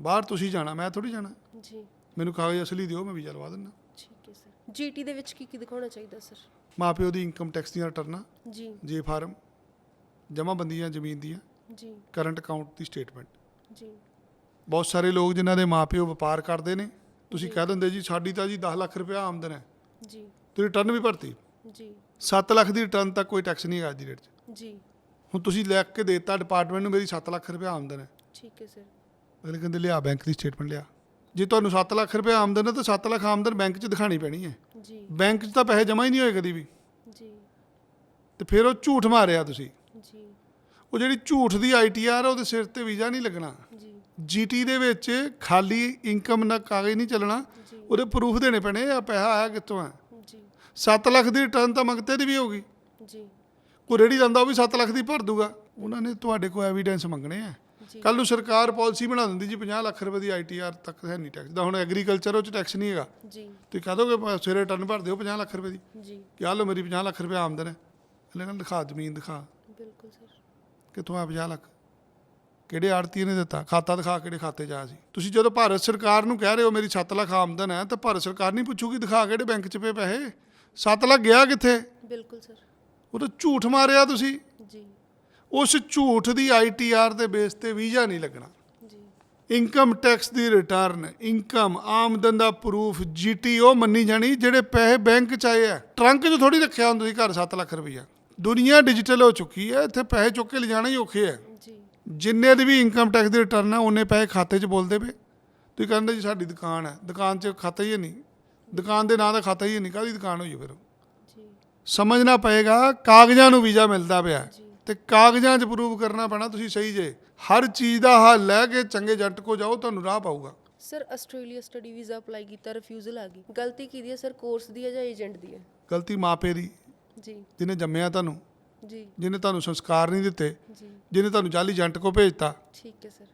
ਬਾਹਰ ਤੁਸੀਂ ਜਾਣਾ ਮੈਂ ਥੋੜੀ ਜਾਣਾ। ਜੀ। ਮੈਨੂੰ ਕਾਗਜ਼ ਅਸਲੀ ਦਿਓ ਮੈਂ ਵੀਜ਼ਾ ਲਵਾ ਦਿੰਦਾ। ਠੀਕ ਹੈ ਸਰ। ਜੀਟੀ ਦੇ ਵਿੱਚ ਕੀ ਕੀ ਦਿਖਾਉਣਾ ਚਾਹੀਦਾ ਸਰ? ਮਾਪਿਓ ਦੀ ਇਨਕਮ ਟੈਕਸ ਦੀਆਂ ਰਿਟਰਨਾਂ ਜੀ। ਜੇ ਫਾਰਮ ਜਮ੍ਹਾਂਬੰਦੀਆਂ ਜ਼ਮੀਨ ਦੀਆਂ ਜੀ। ਕਰੰਟ ਅਕਾਊਂਟ ਦੀ ਸਟੇਟਮੈਂਟ ਜੀ। ਬਹੁਤ ਸਾਰੇ ਲੋਕ ਜਿਨ੍ਹਾਂ ਦੇ ਮਾਪਿਓ ਵਪਾਰ ਕਰਦੇ ਨੇ ਤੁਸੀਂ। ਕਹਿ ਦਿੰਦੇ ਜੀ ਸਾਡੀ ਤਾਂ ਜੀ 10 ਲੱਖ ਰੁਪਏ ਆਮਦਨ ਹੈ। ਜੀ। ਤੇ ਰਿਟਰਨ ਵੀ ਭਰਤੀ। ਜੀ। 7 ਲੱਖ ਦੀ ਰਿਟਰਨ ਤੱਕ ਕੋਈ ਟੈਕਸ ਨਹੀਂ ਹੈਗਾ ਅੱਜ ਦੀ ਡੇਟ 'ਚ। ਜੀ। ਹੁਣ ਤੁਸੀਂ ਲਿਖ ਕੇ ਦੇਤਾ ਡਿਪਾਰਟਮੈਂਟ ਨੂੰ ਮੇਰੀ 7 ਲੱਖ ਰੁਪਏ ਆਮਦਨ ਹੈ। ਠੀਕ ਹੈ ਸਰ ਅਗਲੇ ਕਹਿੰਦੇ ਲਿਆ ਬੈਂਕ ਦੀ ਸਟੇਟਮੈਂਟ ਲਿਆ। ਜੇ ਤੁਹਾਨੂੰ 7 ਲੱਖ ਰੁਪਏ ਆਮਦਨ ਹੈ ਤਾਂ 7 ਲੱਖ ਆਮਦਨ ਬੈਂਕ 'ਚ ਦਿਖਾਣੀ ਪੈਣੀ ਹੈ। ਜੀ। ਬੈਂਕ 'ਚ ਤਾਂ ਪੈਸੇ ਜਮ੍ਹਾਂ ਹੀ ਨਹੀਂ ਹੋਏ ਕਦੀ ਵੀ। ਜੀ। ਤੇ ਫਿਰ ਉਹ ਝੂਠ ਮਾਰਿਆ ਤੁਸੀਂ। ਜੀ। ਉਹ ਜਿਹੜੀ ਝੂਠ ਦੀ ਆਈਟੀਆਰ ਉਹਦੇ ਸਿਰ ਤੇ ਵੀਜ਼ਾ ਨਹੀਂ ਲੱਗਣਾ। ਜੀ। ਜੀਟੀ ਦੇ ਵਿੱਚ ਖਾਲੀ ਇਨਕਮ ਨਾਲ ਕਾਗਜ਼ ਨਹੀਂ ਚੱਲਣਾ। ਉਹਦੇ ਪ੍ਰੂਫ ਦੇਣੇ ਪੈਣੇ ਆ ਪੈਸਾ ਆਇਆ ਕਿੱਥੋਂ ਆ? ਜੀ। 7 ਲੱਖ ਦੀ ਰਿਟਰਨ ਤਾਂ ਮੰਗਤੇ ਦੀ ਵੀ ਹੋਗੀ ਜੀ। ਕੋਈ ਰੇੜੀ ਲਾਂਦਾ ਉਹ ਵੀ 7 ਲੱਖ ਦੀ ਭਰ ਦੂਗਾ। ਉਹਨਾਂ ਨੇ ਤੁਹਾਡੇ ਕੋਲ ਐਵੀਡੈਂਸ ਮੰਗਣੇ ਆ। ਕੱਲ ਨੂੰ ਸਰਕਾਰ ਪਾਲਿਸੀ ਬਣਾ ਦਿੰਦੀ ਜੀ 50 ਲੱਖ ਰੁਪਏ ਦੀ ਆਈਟੀਆਰ ਤੱਕ ਹੈ ਨਹੀਂ ਟੈਕਸ ਦਾ ਹੁਣ ਐਗਰੀਕਲਚਰ ਉਹ ਚ ਟੈਕਸ ਨਹੀਂ ਹੈਗਾ। ਜੀ। ਤੁਸੀਂ ਕਹ ਦੋਗੇ ਸਵੇਰੇ ਰਿਟਰਨ ਭਰ ਦਿਓ 50 ਲੱਖ ਰੁਪਏ ਦੀ। ਜੀ। ਕਿ ਆਹ ਲਓ ਮੇਰੀ 50 ਲੱਖ ਰੁਪਏ ਆਮਦਨ ਹੈ। ਕਹਿੰਦੇ ਦਿਖਾ ਜ਼ਮੀਨ ਦਿਖਾ। ਬਿਲਕੁਲ ਸਰ। ਕਿੱਥੋਂ ਆ 50 ਲੱਖ? ਕਿਹੜੇ ਆੜਤੀ ਨੇ ਦਿੱਤਾ? ਖਾਤਾ ਦਿਖਾ ਕਿਹੜੇ ਖਾਤੇ ਆਇਆ ਸੀ? ਤੁਸੀਂ ਜਦੋਂ ਭਾਰਤ ਸਰਕਾਰ ਨੂੰ ਕਹਿ ਰਹੇ ਹੋ ਮੇਰੀ 7 ਲੱਖ ਆਮਦਨ ਹੈ ਤਾਂ ਭਾਰਤ ਸਰਕਾਰ ਨਹੀਂ ਪੁੱਛੂਗੀ ਦਿਖਾ ਕਿਹੜੇ ਬੈਂਕ 'ਚ ਪਏ ਪੈਸੇ? 7 ਲੱਖ ਗਿਆ ਕਿੱਥੇ? ਬਿਲਕੁਲ ਸਰ। ਉਹ ਤਾਂ ਝੂਠ ਮਾਰਿਆ ਤੁਸੀਂ। ਜੀ। ਉਸ ਝੂਠ ਦੀ ਆਈਟੀਆਰ ਦੇ ਬੇਸ ਤੇ ਵੀਜ਼ਾ ਨਹੀਂ ਲੱਗਣਾ। ਜੀ। ਇਨਕਮ ਟੈਕਸ ਦੀ ਰਿਟਰਨ ਇਨਕਮ ਆਮਦਨ ਦਾ ਪ੍ਰੂਫ ਜੀਟੀਓ ਮੰਨੀ ਜਾਣੀ ਜਿਹੜੇ ਪੈਸੇ ਬੈਂਕ ਚ ਆਏ ਆ। ਟਰੰਕ 'ਚ ਥੋੜੀ ਰੱਖਿਆ ਹੁੰਦਾ ਸੀ ਘਰ 7 ਲੱਖ ਰੁਪਈਆ। ਦੁਨੀਆ ਡਿਜੀਟਲ ਹੋ ਚੁੱਕੀ ਹੈ ਇੱਥੇ ਪੈਸੇ ਚੁੱਕ ਕੇ ਲਿਜਾਣਾ ਹੀ ਔਖੇ ਹੈ ਜੀ। ਜਿੰਨੇ ਦੀ ਵੀ ਇਨਕਮ ਟੈਕਸ ਦੀ ਰਿਟਰਨ ਹੈ ਉਹਨੇ ਪੈਸੇ ਖਾਤੇ 'ਚ ਬੋਲਦੇ ਪਏ। ਤੁਸੀਂ ਕਹਿੰਦੇ ਜੀ ਸਾਡੀ ਦੁਕਾਨ ਹੈ ਦੁਕਾਨ 'ਚ ਖਾਤਾ ਹੀ ਨਹੀਂ। ਦੁਕਾਨ ਦੇ ਨਾਂ ਦਾ ਖਾਤਾ ਹੀ ਨਹੀਂ ਕਾਹਦੀ ਦੁਕਾਨ ਹੋਈ ਫਿਰ? ਸਮਝਣਾ ਪਏਗਾ ਕਾਗਜ਼ਾਂ ਨੂੰ ਵੀਜ਼ਾ ਮਿਲਦਾ ਪਿਆ। ਜੀ। ਤੇ ਕਾਗਜ਼ਾਂ 'ਚ ਪ੍ਰੂਵ ਕਰਨਾ ਪੈਣਾ ਤੁਸੀਂ ਸਹੀ ਜੇ। ਹਰ ਚੀਜ਼ ਦਾ ਹੱਲ ਲੈ ਕੇ ਚੰਗੇ ਏਜੰਟ ਕੋ ਜਾਓ ਤੁਹਾਨੂੰ ਰਾਹ ਪਾਊਗਾ। Sir Australia study visa apply ਕੀਤਾ ਰਿਫਿਊਜ਼ਲ ਆ ਗਈ। ਗਲਤੀ ਕਿਹਦੀ ਹੈ ਸਰ ਕੋਰਸ ਦੀ ਹੈ ਜਾਂ ਏਜੰਟ ਦੀ ਹੈ? ਗਲਤੀ ਮਾਪੇ ਦੀ। ਜੀ। ਜਿਹਨੇ ਜੰਮਿਆ ਤੁਹਾਨੂੰ। ਜੀ। ਜਿਹਨੇ ਤੁਹਾਨੂੰ ਸੰਸਕਾਰ ਨਹੀਂ ਦਿੱਤੇ। ਜੀ। ਜਿਹਨੇ ਤੁਹਾਨੂੰ ਜਾਲੀ ਏਜੰਟ ਕੋ ਭੇਜਤਾ। ਠੀਕ ਹੈ ਸਰ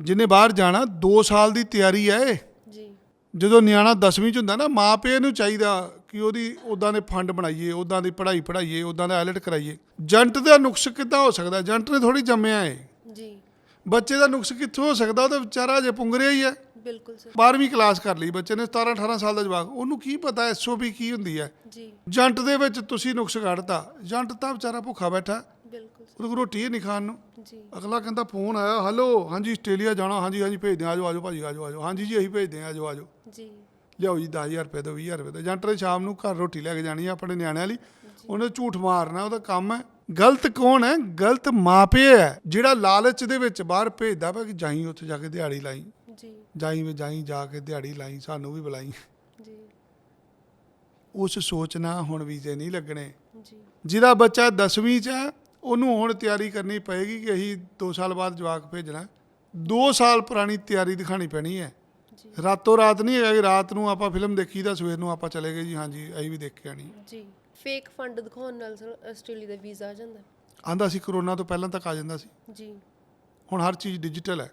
ਜਿਹਨੇ ਬਾਹਰ ਜਾਣਾ 2 ਸਾਲ ਦੀ ਤਿਆਰੀ ਹੈ ਇਹ। ਜੀ। ਜਦੋਂ ਨਿਆਣਾ 10ਵੀਂ ਚ ਹੁੰਦਾ ਨਾ ਮਾਪੇ ਨੂੰ ਚਾਹੀਦਾ ਕਿ ਉਹਦੀ ਉਦਾਂ ਦੇ ਫੰਡ ਬਣਾਈਏ ਉਦਾਂ ਦੀ ਪੜ੍ਹਾਈ ਪੜ੍ਹਾਈਏ ਉਦਾਂ ਦਾ ਆਇਲਟ ਕਰਾਈਏ। ਏਜੰਟ ਦਾ ਨੁਕਸ ਕਿੱਦਾਂ ਹੋ ਸਕਦਾ? ਏਜੰਟ ਨੇ ਥੋੜੀ ਜੰਮਿਆ ਏ। ਜੀ। ਬੱਚੇ ਦਾ ਨੁਕਸ ਕਿੱਥੋਂ ਹੋ ਸਕਦਾ? ਉਹ ਤਾਂ ਵਿਚਾਰਾ ਜੇ ਪੁੰਗਰਿਆ ਹੀ ਹੈ। ਬਿਲਕੁਲ ਸਰ। 12ਵੀਂ ਕਲਾਸ ਕਰ ਲਈ ਬੱਚੇ ਨੇ 17 18 ਸਾਲ ਦਾ ਜਵਾਕ। ਉਹਨੂੰ ਕੀ ਪਤਾ ਐਸਓਪੀ ਕੀ ਹੁੰਦੀ ਹੈ? ਜੀ। ਜੰਟ ਦੇ ਵਿੱਚ ਤੁਸੀਂ ਨੁਕਸ ਕੱਢਤਾ। ਜੰਟ ਤਾਂ ਵਿਚਾਰਾ ਭੁੱਖਾ ਬੈਠਾ। ਬਿਲਕੁਲ ਕੋਲ ਰੋਟੀ ਹੀ ਨਹੀਂ ਖਾਣ ਨੂੰ। ਜੀ। ਅਗਲਾ ਕਹਿੰਦਾ ਫੋਨ ਆਇਆ ਹੈਲੋ ਹਾਂਜੀ ਆਸਟ੍ਰੇਲੀਆ ਜਾਣਾ ਹਾਂਜੀ ਹਾਂਜੀ ਭੇਜਦੇ ਆਜੋ ਆਜੋ ਭਾਜੀ ਆਜੋ ਆਜੋ। ਹਾਂਜੀ ਜੀ ਅਸੀਂ ਭੇਜਦੇ ਆਜੋ ਆਜੋ। ਜੀ। ਲਿਆਓ ਜੀ 10000 ਰੁਪਏ ਤੋਂ 20000 ਰੁਪਏ ਤੋਂ ਏਜੰਟ ਨੇ ਸ਼ਾਮ ਨੂੰ ਘਰ ਰੋਟੀ ਲੈ ਕੇ ਜਾਣੀ ਆ ਆਪਣੇ ਨਿਆਣਿਆਂ ਲਈ। ਉਹਨੇ ਝੂਠ ਮਾਰਨਾ ਉਹਦਾ ਕੰਮ ਹੈ। ਗਲਤ ਕੌਣ ਹੈ? ਗਲਤ ਮਾਪੇ ਹੈ ਜਿਹੜਾ ਲਾਲਚ ਦੇ ਵਿੱਚ ਬਾਹਰ ਭੇਜਦਾ ਵਾ ਕਿ ਜਾਈ ਉੱਥੇ ਜਾ ਕੇ ਦਿਹਾੜੀ ਲਾਈ। ਜੀ। ਜਾਈ ਵੇ ਜਾਈ ਜਾ ਕੇ ਦਿਹਾੜੀ ਲਾਈ ਸਾਨੂੰ ਵੀ ਬੁਲਾਈ। ਜੀ। ਉਸ ਸੋਚ ਨਾਲ ਹੁਣ ਵੀਜ਼ੇ ਨਹੀਂ ਲੱਗਣੇ। ਜੀ। ਜਿਹਦਾ ਬੱਚਾ 10ਵੀਂ ਚ ਹੈ ਉਹਨੂੰ ਹੁਣ ਤਿਆਰੀ ਕਰਨੀ ਪਏਗੀ ਕਿ ਅਸੀਂ 2 ਸਾਲ ਬਾਅਦ ਜਵਾਕ ਭੇਜਣਾ। 2 ਸਾਲ ਪੁਰਾਣੀ ਤਿਆਰੀ ਦਿਖਾਣੀ ਪੈਣੀ ਹੈ। ਜੀ ਰਾਤੋਂ ਰਾਤ ਨਹੀਂ ਹੈਗਾ ਕਿ ਰਾਤ ਨੂੰ ਆਪਾਂ ਫਿਲਮ ਦੇਖੀ ਤਾਂ ਸਵੇਰ ਨੂੰ ਆਪਾਂ ਚਲੇ ਗਏ ਜੀ ਹਾਂਜੀ ਅਸੀਂ ਵੀ ਦੇਖ ਕੇ ਆਣੀ ਜੀ। ਫੇਕ ਫੰਡ ਦਿਖਾਉਣ ਨਾਲ ਸਰ ਆਸਟ੍ਰੇਲੀਆ ਦਾ ਵੀਜ਼ਾ ਆ ਜਾਂਦਾ। ਆਂਦਾ ਸੀ ਕਰੋਨਾ ਤੋਂ ਪਹਿਲਾਂ ਤੱਕ ਆ ਜਾਂਦਾ ਸੀ। ਜੀ। ਹੁਣ ਹਰ ਚੀਜ਼ ਡਿਜੀਟਲ ਹੈ।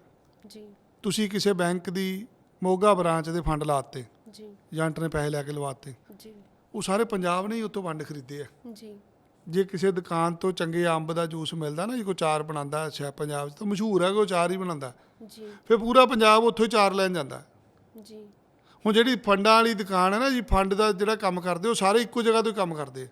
ਜੀ। ਤੁਸੀਂ ਕਿਸੇ ਬੈਂਕ ਦੀ ਮੋਗਾ ਬ੍ਰਾਂਚ ਦੇ ਫੰਡ ਲਾਤੇ ਜੀ। ਏਜੰਟ ਨੇ ਪੈਸੇ ਲੈ ਕੇ ਲਵਾਤੇ। ਜੀ। ਉਹ ਸਾਰੇ ਪੰਜਾਬ ਨੇ ਹੀ ਉੱਥੋਂ ਵੰਡ ਖਰੀਦੇ ਆ। ਜੀ। ਜੇ ਕਿਸੇ ਦੁਕਾਨ ਤੋਂ ਚੰਗੇ ਅੰਬ ਦਾ ਜੂਸ ਮਿਲਦਾ ਨਾ ਜੇ ਕੋਈ ਚਾਰ ਬਣਾਉਂਦਾ ਸ਼ਾਇਦ ਪੰਜਾਬ 'ਚ ਤਾਂ ਮਸ਼ਹੂਰ ਹੈ ਕਿ ਉਹ ਚਾਰ ਹੀ ਬਣਾਉਂਦਾ। ਜੀ। ਫਿਰ ਪੂਰਾ ਪੰਜਾਬ ਉੱਥੋਂ ਹੀ ਚਾਰ ਲੈਣ ਜਾਂਦਾ। ਜੀ। ਹੁਣ ਜਿਹੜੀ ਫੰਡਾਂ ਵਾਲੀ ਦੁਕਾਨ ਹੈ ਨਾ ਜੀ ਫੰਡ ਦਾ ਜਿਹੜਾ ਕੰਮ ਕਰਦੇ ਉਹ ਸਾਰੇ ਇੱਕੋ ਜਗ੍ਹਾ ਤੋਂ ਹੀ ਕੰਮ ਕਰਦੇ।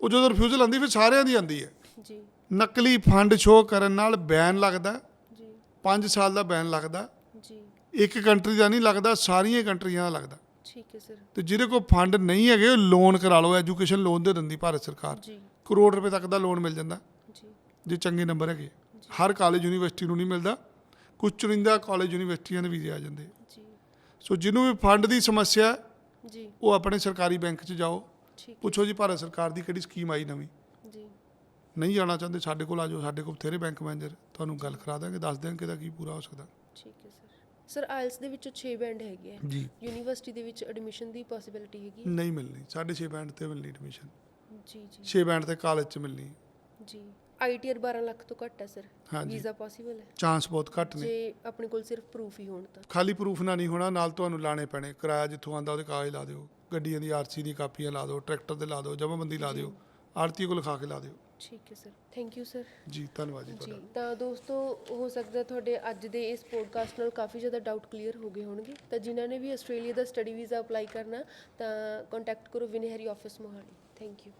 ਉਹ ਜਦੋਂ ਰਿਫਿਊਜ਼ਲ ਆਉਂਦੀ ਫਿਰ ਸਾਰਿਆਂ ਦੀ ਆਉਂਦੀ ਹੈ। ਜੀ। ਨਕਲੀ ਫੰਡ ਸ਼ੋਅ ਕਰਨ ਨਾਲ ਬੈਨ ਲੱਗਦਾ ਜੀ। 5 ਸਾਲ ਦਾ ਬੈਨ ਲੱਗਦਾ ਜੀ। ਇੱਕ ਕੰਟਰੀ ਦਾ ਨਹੀਂ ਲੱਗਦਾ ਸਾਰੀਆਂ ਕੰਟਰੀਆਂ ਦਾ ਲੱਗਦਾ। ਠੀਕ ਹੈ ਸਰ। ਤੇ ਜਿਹਦੇ ਕੋਲ ਫੰਡ ਨਹੀਂ ਹੈਗੇ ਉਹ ਲੋਨ ਕਰਾ ਲਓ ਐਜੂਕੇਸ਼ਨ ਲੋਨ ਦੇ ਦਿੰਦੀ ਭਾਰਤ ਸਰਕਾਰ। ਜੀ। ਕਰੋੜ ਰੁਪਏ ਤੱਕ ਦਾ ਲੋਨ ਮਿਲ ਜਾਂਦਾ। ਜੀ। ਜੇ ਚੰਗੇ ਨੰਬਰ ਹੈਗੇ। ਹਰ ਕਾਲਜ ਯੂਨੀਵਰਸਿਟੀ ਨੂੰ ਨਹੀਂ ਮਿਲਦਾ। ਕੁਝ ਚੁਣਿੰਦਾ ਕਾਲਜ ਯੂਨੀਵਰਸਿਟੀਆਂ ਦੇ ਵੀਜ਼ੇ ਆ ਜਾਂਦੇ। ਸੋ ਜਿਹਨੂੰ ਵੀ ਫੰਡ ਦੀ ਸਮੱਸਿਆ ਜੀ। ਉਹ ਆਪਣੇ ਸਰਕਾਰੀ ਬੈਂਕ 'ਚ ਜਾਓ। ਪੁੱਛੋ ਜੀ ਭਾਰਤ ਸਰਕਾਰ ਦੀ ਕਿਹੜੀ ਸਕੀਮ ਆਈ ਨਵੀਂ? ਜੀ। ਨਹੀਂ ਜਾਣਾ ਚਾਹੁੰਦੇ ਸਾਡੇ ਕੋਲ ਆ ਜਾਓ ਸਾਡੇ ਕੋਲ ਬਥੇਰੇ ਬੈਂਕ ਮੈਨੇਜਰ ਤੁਹਾਨੂੰ ਗੱਲ ਕਰਾ ਦਾਂਗੇ ਦੱਸ ਦਿਆਂਗੇ ਕਿ ਇਹਦਾ ਕੀ ਪੂਰਾ ਹੋ ਸਕਦਾ। ਠੀਕ ਹੈ ਸਰ। ਸਰ ਆਇਲਸ ਦੇ ਵਿੱਚੋਂ 6 ਬੈਂਡ ਹੈਗੇ ਆ। ਜੀ। ਯੂਨੀਵਰਸਿਟੀ ਦੇ ਵਿੱਚ ਐਡਮਿਸ਼ਨ ਦੀ ਪੋਸਿਬਿਲਿਟੀ ਹੈਗੀ? ਨਹੀਂ ਮਿਲਣੀ 6.5 ਬੈਂਡ ਤੇ ਮਿਲਣੀ ਐਡਮਿਸ਼ਨ। ਜੀ ਜੀ। 6 ਬੈਂਡ ਤੇ ਕਾਲਜ 'ਚ ਮਿਲਣੀ। ਜੀ। ਆਈਟੀਆਰ 12 ਲੱਖ ਤੋਂ ਘੱਟ ਹੈ ਸਰ। ਹਾਂਜੀ। ਵੀਜ਼ਾ ਪੋਸੀਬਲ ਹੈ? ਚਾਂਸ ਬਹੁਤ ਘੱਟ ਨੇ। ਜੇ ਆਪਣੇ ਕੋਲ ਸਿਰਫ ਪ੍ਰੂਫ ਹੀ ਹੋਣ ਤਾਂ। ਖਾਲੀ ਪ੍ਰੂਫ ਨਾਲ ਨਹੀਂ ਹੋਣਾ ਨਾਲ ਤੁਹਾਨੂੰ ਲਾਣੇ ਪੈਣੇ। ਕਿਰਾਇਆ ਜਿੱਥੋਂ ਆਂਦਾ ਉਹਦੇ ਕਾਗਜ਼ ਲਾ ਦਿਓ। ਗੱਡੀਆਂ ਦੀ ਆਰਸੀ ਦੀ ਕਾਪੀਆਂ ਲਾ ਦਿਓ ਟਰੈਕਟਰ ਦੇ ਲਾ ਦਿਓ ਜਮ੍ਹਾਂਬੰਦੀ ਲਾ ਦਿਓ ਆਰਤੀ ਕੋਲ ਲਿਖਾ ਕੇ ਲਾ ਦਿਓ। ਠੀਕ ਹੈ ਸਰ। ਥੈਂਕ ਯੂ ਸਰ ਜੀ ਧੰਨਵਾਦ ਜੀ ਜੀ ਤੁਹਾਡਾ ਤਾਂ ਦੋਸਤੋ ਹੋ ਸਕਦਾ ਤੁਹਾਡੇ ਅੱਜ ਦੇ ਇਸ ਪੋਡਕਾਸਟ ਨਾਲ ਕਾਫੀ ਜ਼ਿਆਦਾ ਡਾਊਟ ਕਲੀਅਰ ਹੋ ਗਏ ਹੋਣਗੇ। ਤਾਂ ਜਿਨ੍ਹਾਂ ਨੇ ਵੀ ਆਸਟ੍ਰੇਲੀਆ ਦਾ ਸਟੱਡੀ ਵੀਜ਼ਾ ਅਪਲਾਈ ਕਰਨਾ ਤਾਂ ਕੰਟੈਕਟ ਕਰੋ ਵਿਨਹਰੀ ਆਫਿਸ ਮੋਹਾਲੀ। Thank you